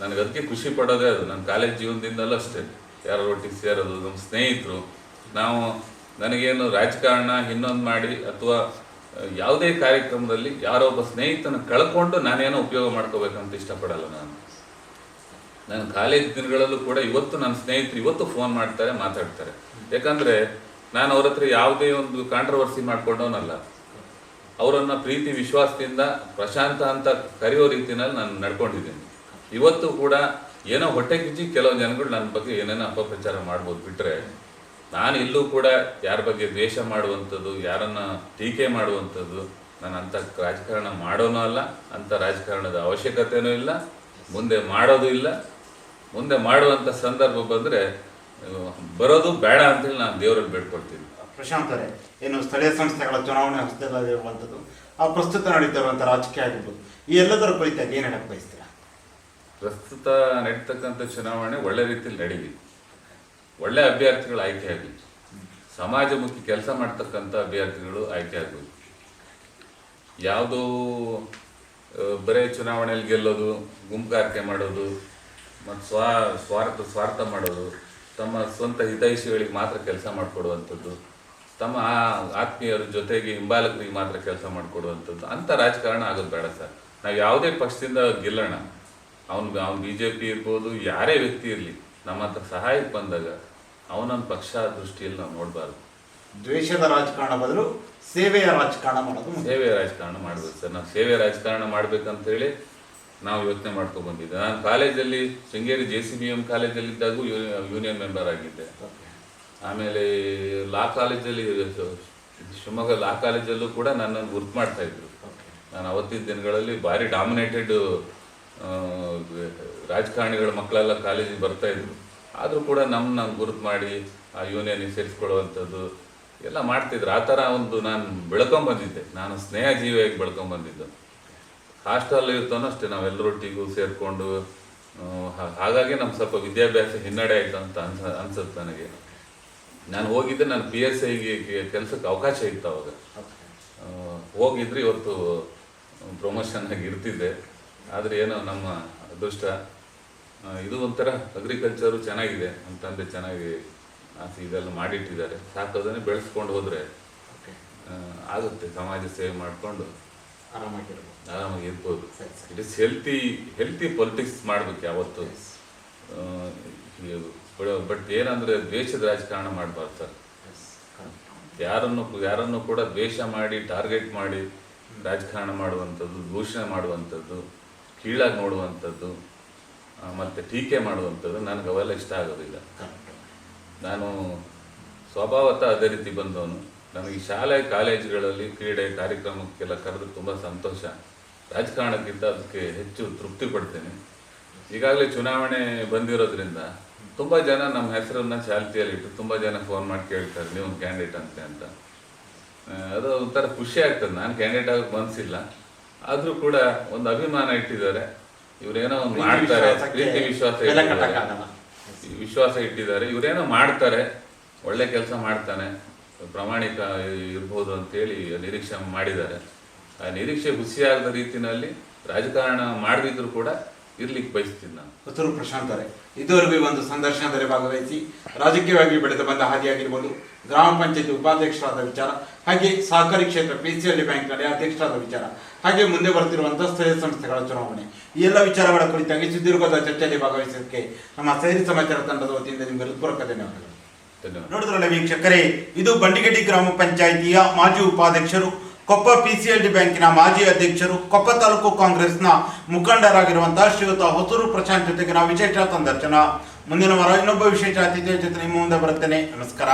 ನನಗೆ ಅದಕ್ಕೆ ಖುಷಿ ಪಡೋದೇ ಅದು. ನನ್ನ ಕಾಲೇಜ್ ಜೀವನದಿಂದಲೂ ಅಷ್ಟೇ. ಯಾರೊಟ್ಟಿಗೆ ಸೇರೋದು, ನಮ್ಮ ಸ್ನೇಹಿತರು, ನಾವು ನನಗೇನು ರಾಜಕಾರಣ ಇನ್ನೊಂದು ಮಾಡಿ ಅಥವಾ ಯಾವುದೇ ಕಾರ್ಯಕ್ರಮದಲ್ಲಿ ಯಾರೋ ಒಬ್ಬ ಸ್ನೇಹಿತನ ಕಳ್ಕೊಂಡು ನಾನೇನೋ ಉಪಯೋಗ ಮಾಡ್ಕೋಬೇಕಂತ ಇಷ್ಟಪಡಲ್ಲ ನಾನು. ನನ್ನ ಕಾಲೇಜ್ ದಿನಗಳಲ್ಲೂ ಕೂಡ ಇವತ್ತು ನನ್ನ ಸ್ನೇಹಿತರು ಇವತ್ತು ಫೋನ್ ಮಾಡ್ತಾರೆ, ಮಾತಾಡ್ತಾರೆ. ಯಾಕಂದ್ರೆ ನಾನು ಅವ್ರ ಹತ್ರ ಯಾವುದೇ ಒಂದು ಕಾಂಟ್ರವರ್ಸಿ ಮಾಡ್ಕೊಂಡವನಲ್ಲ. ಅವರನ್ನ ಪ್ರೀತಿ, ವಿಶ್ವಾಸದಿಂದ ಪ್ರಶಾಂತ ಅಂತ ಕರೆಯೋ ರೀತಿನಲ್ಲಿ ನಾನು ನಡ್ಕೊಂಡಿದ್ದೀನಿ. ಇವತ್ತು ಕೂಡ ಏನೋ ಹೊಟ್ಟೆ ಕಿಚ್ಚಿ ಕೆಲವು ಜನಗಳು ನನ್ನ ಬಗ್ಗೆ ಏನೇನೋ ಅಪಪ್ರಚಾರ ಮಾಡ್ಬೋದು ಬಿಟ್ರೆ. ನಾನು ಎಲ್ಲೂ ಕೂಡ ಯಾರ ಬಗ್ಗೆ ದ್ವೇಷ ಮಾಡುವಂಥದ್ದು ಯಾರನ್ನ ಟೀಕೆ ಮಾಡುವಂಥದ್ದು ನಾನು ಅಂಥ ರಾಜಕಾರಣ ಮಾಡೋನೂ ಅಲ್ಲ ಅಂಥ ರಾಜಕಾರಣದ ಅವಶ್ಯಕತೆಯೂ ಇಲ್ಲ ಮುಂದೆ ಮಾಡೋದು ಇಲ್ಲ. ಮುಂದೆ ಮಾಡುವಂಥ ಸಂದರ್ಭ ಬಂದರೆ ಬರೋದು ಬೇಡ ಅಂತೇಳಿ ನಾನು ದೇವರಲ್ಲಿ ಬೇಡ್ಕೊಳ್ತೀನಿ. ಪ್ರಶಾಂತ್ ಅವರೇ ಏನು ಸ್ಥಳೀಯ ಸಂಸ್ಥೆಗಳ ಚುನಾವಣೆ ಹೊಸದಲ್ಲಿರುವಂಥದ್ದು ಆ ಪ್ರಸ್ತುತ ನಡೀತಿರುವಂಥ ರಾಜಕೀಯ ಆಗಿರ್ಬೋದು ಈ ಎಲ್ಲದರ ಕುರಿತಾಗಿ ಏನು ಹೇಳಕ್ಕೆ ಬಯಸ್ತೀರಾ? ಪ್ರಸ್ತುತ ನಡೀತಕ್ಕಂಥ ಚುನಾವಣೆ ಒಳ್ಳೆ ರೀತಿಯಲ್ಲಿ ನಡೀಲಿ. ಒಳ್ಳೆ ಅಭ್ಯರ್ಥಿಗಳು ಆಯ್ಕೆ ಆಗಬೇಕು ಸಮಾಜಮುಖಿ ಕೆಲಸ ಮಾಡ್ತಕ್ಕಂಥ ಅಭ್ಯರ್ಥಿಗಳು ಆಯ್ಕೆ ಆಗಬೇಕು. ಯಾವುದೋ ಬರೀ ಚುನಾವಣೆಯಲ್ಲಿ ಗೆಲ್ಲೋದು, ಗುಂಪುಗಾರಿಕೆ ಮಾಡೋದು ಮತ್ತು ಸ್ವ, ಸ್ವಾರ್ಥ ಸ್ವಾರ್ಥ ಮಾಡೋದು, ತಮ್ಮ ಸ್ವಂತ ಹಿತೈಷಿಗಳಿಗೆ ಮಾತ್ರ ಕೆಲಸ ಮಾಡಿಕೊಡುವಂಥದ್ದು, ತಮ್ಮ ಆತ್ಮೀಯರ ಜೊತೆಗೆ ಹಿಂಬಾಲಕರಿಗೆ ಮಾತ್ರ ಕೆಲಸ ಮಾಡಿಕೊಡುವಂಥದ್ದು, ಅಂಥ ರಾಜಕಾರಣ ಆಗೋದು ಬೇಡ ಸರ್. ನಾವು ಯಾವುದೇ ಪಕ್ಷದಿಂದ ಗೆಲ್ಲೋಣ. ಅವನು, ಅವ್ನು ಬಿ ಜೆ ಪಿ ಇರ್ಬೋದು, ಯಾರೇ ವ್ಯಕ್ತಿ ಇರಲಿ. ನಮ್ಮ ಹತ್ರ ಸಹಾಯಕ್ಕೆ ಬಂದಾಗ ಅವನನ್ನ ಪಕ್ಷ ದೃಷ್ಟಿಯಲ್ಲಿ ನಾವು ನೋಡಬಾರ್ದು. ದ್ವೇಷದ ರಾಜಕಾರಣ ಬದಲು ಸೇವೆಯ ರಾಜಕಾರಣ ಮಾಡೋದು ಸೇವೆಯ ಸೇವೆ ರಾಜಕಾರಣ ಮಾಡಬೇಕು ಸರ್. ನಾವು ಸೇವೆ ರಾಜಕಾರಣ ಮಾಡ್ಬೇಕಂತೇಳಿ ನಾವು ಯೋಚನೆ ಮಾಡ್ಕೊಂಡು ಬಂದಿದ್ದೆ. ನಾನು ಕಾಲೇಜಲ್ಲಿ Sringeri J C B M ಕಾಲೇಜಲ್ಲಿದ್ದಾಗೂ union member ಆಗಿದ್ದೆ. ಆಮೇಲೆ ಲಾ ಕಾಲೇಜಲ್ಲಿ ಶಿವಮೊಗ್ಗ ಲಾ ಕಾಲೇಜಲ್ಲೂ ಕೂಡ ನನ್ನನ್ನು ಗುರ್ತು ಮಾಡ್ತಾ ಇದ್ರು. ನಾನು ಅವತ್ತಿನ ದಿನಗಳಲ್ಲಿ ಭಾರಿ ಡಾಮಿನೇಟೆಡ್ ರಾಜಕಾರಣಿಗಳ ಮಕ್ಕಳೆಲ್ಲ ಕಾಲೇಜಿಗೆ ಬರ್ತಾ ಇದ್ರು. ಆದರೂ ಕೂಡ ನಮ್ಮನ್ನ ನಾನು ಗುರುತು ಮಾಡಿ ಆ ಯೂನಿಯನ್ಗೆ ಸೇರಿಸ್ಕೊಳ್ಳುವಂಥದ್ದು ಎಲ್ಲ ಮಾಡ್ತಿದ್ರು. ಆ ಥರ ಒಂದು ನಾನು ಬೆಳ್ಕೊಂಬಂದಿದ್ದೆ. ನಾನು ಸ್ನೇಹ ಜೀವಿಯಾಗಿ ಬೆಳ್ಕೊಂಬಂದಿದ್ದು. ಹಾಸ್ಟೆಲ್ ಇರ್ತಾನೋ ಅಷ್ಟೇ ನಾವೆಲ್ಲರೊಟ್ಟಿಗೂ ಸೇರಿಕೊಂಡು ಹಾಗಾಗಿ ನಮ್ಮ ಸ್ವಲ್ಪ ವಿದ್ಯಾಭ್ಯಾಸ ಹಿನ್ನಡೆ ಆಯಿತು ಅಂತ ಅನ್ಸ ಅನ್ಸುತ್ತೆ ನನಗೆ. ನಾನು ಹೋಗಿದ್ದೆ ನಾನು ಪಿ ಎಸ್ ಐಗೆ ಕೆಲಸಕ್ಕೆ ಅವಕಾಶ ಇತ್ತು ಅವಾಗ. ಹೋಗಿದ್ರೆ ಇವತ್ತು ಪ್ರಮೋಷನ್ ಆಗಿ ಇರ್ತಿದ್ದೆ. ಆದರೆ ಏನೋ ನಮ್ಮ ಅದೃಷ್ಟ ಇದು ಒಂಥರ ಅಗ್ರಿಕಲ್ಚರು ಚೆನ್ನಾಗಿದೆ ನಮ್ಮ ತಂದೆ ಚೆನ್ನಾಗಿ ಆಸೆ ಇದೆಲ್ಲ ಮಾಡಿಟ್ಟಿದ್ದಾರೆ. ಸಾಕೋದನ್ನೇ ಬೆಳೆಸ್ಕೊಂಡು ಹೋದರೆ ಆಗುತ್ತೆ. ಸಮಾಜ ಸೇವೆ ಮಾಡಿಕೊಂಡು ಆರಾಮಾಗಿರ್ಬೋದು. ಆರಾಮಾಗಿ ಇರ್ಬೋದು. It is healthy healthy politics ಮಾಡಬೇಕು ಯಾವತ್ತು. ಬಟ್ ಏನಂದರೆ ದ್ವೇಷದ ರಾಜಕಾರಣ ಮಾಡಬಾರ್ದು ಸರ್. ಯಾರನ್ನು ಯಾರನ್ನು ಕೂಡ ದ್ವೇಷ ಮಾಡಿ ಟಾರ್ಗೆಟ್ ಮಾಡಿ ರಾಜಕಾರಣ ಮಾಡುವಂಥದ್ದು ದೂಷಣೆ ಮಾಡುವಂಥದ್ದು ಕೀಳಾಗಿ ನೋಡುವಂಥದ್ದು ಮತ್ತು ಟೀಕೆ ಮಾಡುವಂಥದ್ದು ನನಗೆ ಅವೆಲ್ಲ ಇಷ್ಟ ಆಗೋದಿಲ್ಲ. ನಾನು ಸ್ವಭಾವತಃ ಅದೇ ರೀತಿ ಬಂದವನು. ನನಗೆ ಶಾಲೆ ಕಾಲೇಜುಗಳಲ್ಲಿ ಕ್ರೀಡೆ ಕಾರ್ಯಕ್ರಮಕ್ಕೆಲ್ಲ ಕರೆದು ತುಂಬ ಸಂತೋಷ. ರಾಜಕಾರಣಕ್ಕಿಂತ ಅದಕ್ಕೆ ಹೆಚ್ಚು ತೃಪ್ತಿ ಪಡ್ತೇನೆ. ಈಗಾಗಲೇ ಚುನಾವಣೆ ಬಂದಿರೋದ್ರಿಂದ ತುಂಬ ಜನ ನಮ್ಮ ಹೆಸರನ್ನ ಚಾಲ್ತಿಯಲ್ಲಿಟ್ಟು ತುಂಬ ಜನ ಫೋನ್ ಮಾಡಿ ಕೇಳ್ತಾರೆ ನೀವು ಕ್ಯಾಂಡಿಡೇಟ್ ಅಂತೆ ಅಂತ. ಅದು ಒಂಥರ ಖುಷಿ ಆಗ್ತದೆ. ನಾನು ಕ್ಯಾಂಡಿಡೇಟ್ ಆಗಿ ಮನಸ್ಸಿಲ್ಲ ಆದರೂ ಕೂಡ ಒಂದು ಅಭಿಮಾನ ಇಟ್ಟಿದ್ದಾರೆ. ಇವರೇನೋ ಒಂದು ಮಾಡ್ತಾರೆ ಪ್ರೀತಿ ವಿಶ್ವಾಸ. ವಿಶ್ವಾಸ ಇಟ್ಟಿದ್ದಾರೆ. ಇವರೇನೋ ಮಾಡ್ತಾರೆ ಒಳ್ಳೆ ಕೆಲಸ ಮಾಡ್ತಾನೆ ಪ್ರಾಮಾಣಿಕ ಇರ್ಬೋದು ಅಂತೇಳಿ ನಿರೀಕ್ಷೆ ಮಾಡಿದ್ದಾರೆ. ಆ ನಿರೀಕ್ಷೆ ಹುಸಿಯಾಗದ ರೀತಿನಲ್ಲಿ ರಾಜಕಾರಣ ಮಾಡದಿದ್ರು ಕೂಡ ಇರ್ಲಿಕ್ಕೆ ಬಯಸ್ತೀನಿ ನಾನು. ಹೊಸರು ಪ್ರಶಾಂತ್ ಅವರೇ ಇದುವರೆಗೂ ಒಂದು ಸಂದರ್ಶನದಲ್ಲಿ ಭಾಗವಹಿಸಿ ರಾಜಕೀಯವಾಗಿ ಬೆಳೆದು ಬಂದ ಹಾದಿಯಾಗಿರ್ಬೋದು ಗ್ರಾಮ ಪಂಚಾಯತಿ ಉಪಾಧ್ಯಕ್ಷರಾದ ವಿಚಾರ ಹಾಗೆ ಸಹಕಾರಿ ಕ್ಷೇತ್ರ ಪಿ ಸಿ ಎಲ್ ಡಿ ಬ್ಯಾಂಕ್ನಲ್ಲಿ ಅಧ್ಯಕ್ಷರಾದ ವಿಚಾರ ಹಾಗೆ ಮುಂದೆ ಬರ್ತಿರುವಂತಹ ಸ್ಥಳೀಯ ಸಂಸ್ಥೆಗಳ ಚುನಾವಣೆ ಈ ಎಲ್ಲ ವಿಚಾರಗಳ ಕುರಿತಾಗಿ ಸುದೀರ್ಘದ ಚರ್ಚೆಯಲ್ಲಿ ಭಾಗವಹಿಸೋದಕ್ಕೆ ನಮ್ಮ ಸೇರಿ ಸಮಾಚಾರ ತಂಡದ ವತಿಯಿಂದ ನಿಮಗೆ ಹೃತ್ಪೂರ್ವಕ ಧನ್ಯವಾದಗಳು. ಧನ್ಯವಾದ. ನೋಡಿದ್ರಲ್ಲ ವೀಕ್ಷಕರೇ ಇದು ಬಂಡಿಗಟ್ಟಿ ಗ್ರಾಮ ಪಂಚಾಯಿತಿಯ ಮಾಜಿ ಉಪಾಧ್ಯಕ್ಷರು ಕೊಪ್ಪ ಪಿಸಿಎಲ್ಡಿ ಬ್ಯಾಂಕಿನ ಮಾಜಿ ಅಧ್ಯಕ್ಷರು, ಕೊಪ್ಪ ತಾಲೂಕು ಕಾಂಗ್ರೆಸ್ನ ಮುಖಂಡರಾಗಿರುವಂತಹ ಶ್ರೀಯುತ ಹೊಸೂರು ಪ್ರಶಾಂತ್ ಜೊತೆಗೆ ನಾವು ವಿಶೇಷ ಸಂದರ್ಶನ ಮುಂದಿನ ವಾರ ಇನ್ನೊಬ್ಬ ವಿಶೇಷ ಅತಿಥಿಯ ಜೊತೆ ನಿಮ್ಮ ಮುಂದೆ ಬರುತ್ತೇನೆ. ನಮಸ್ಕಾರ.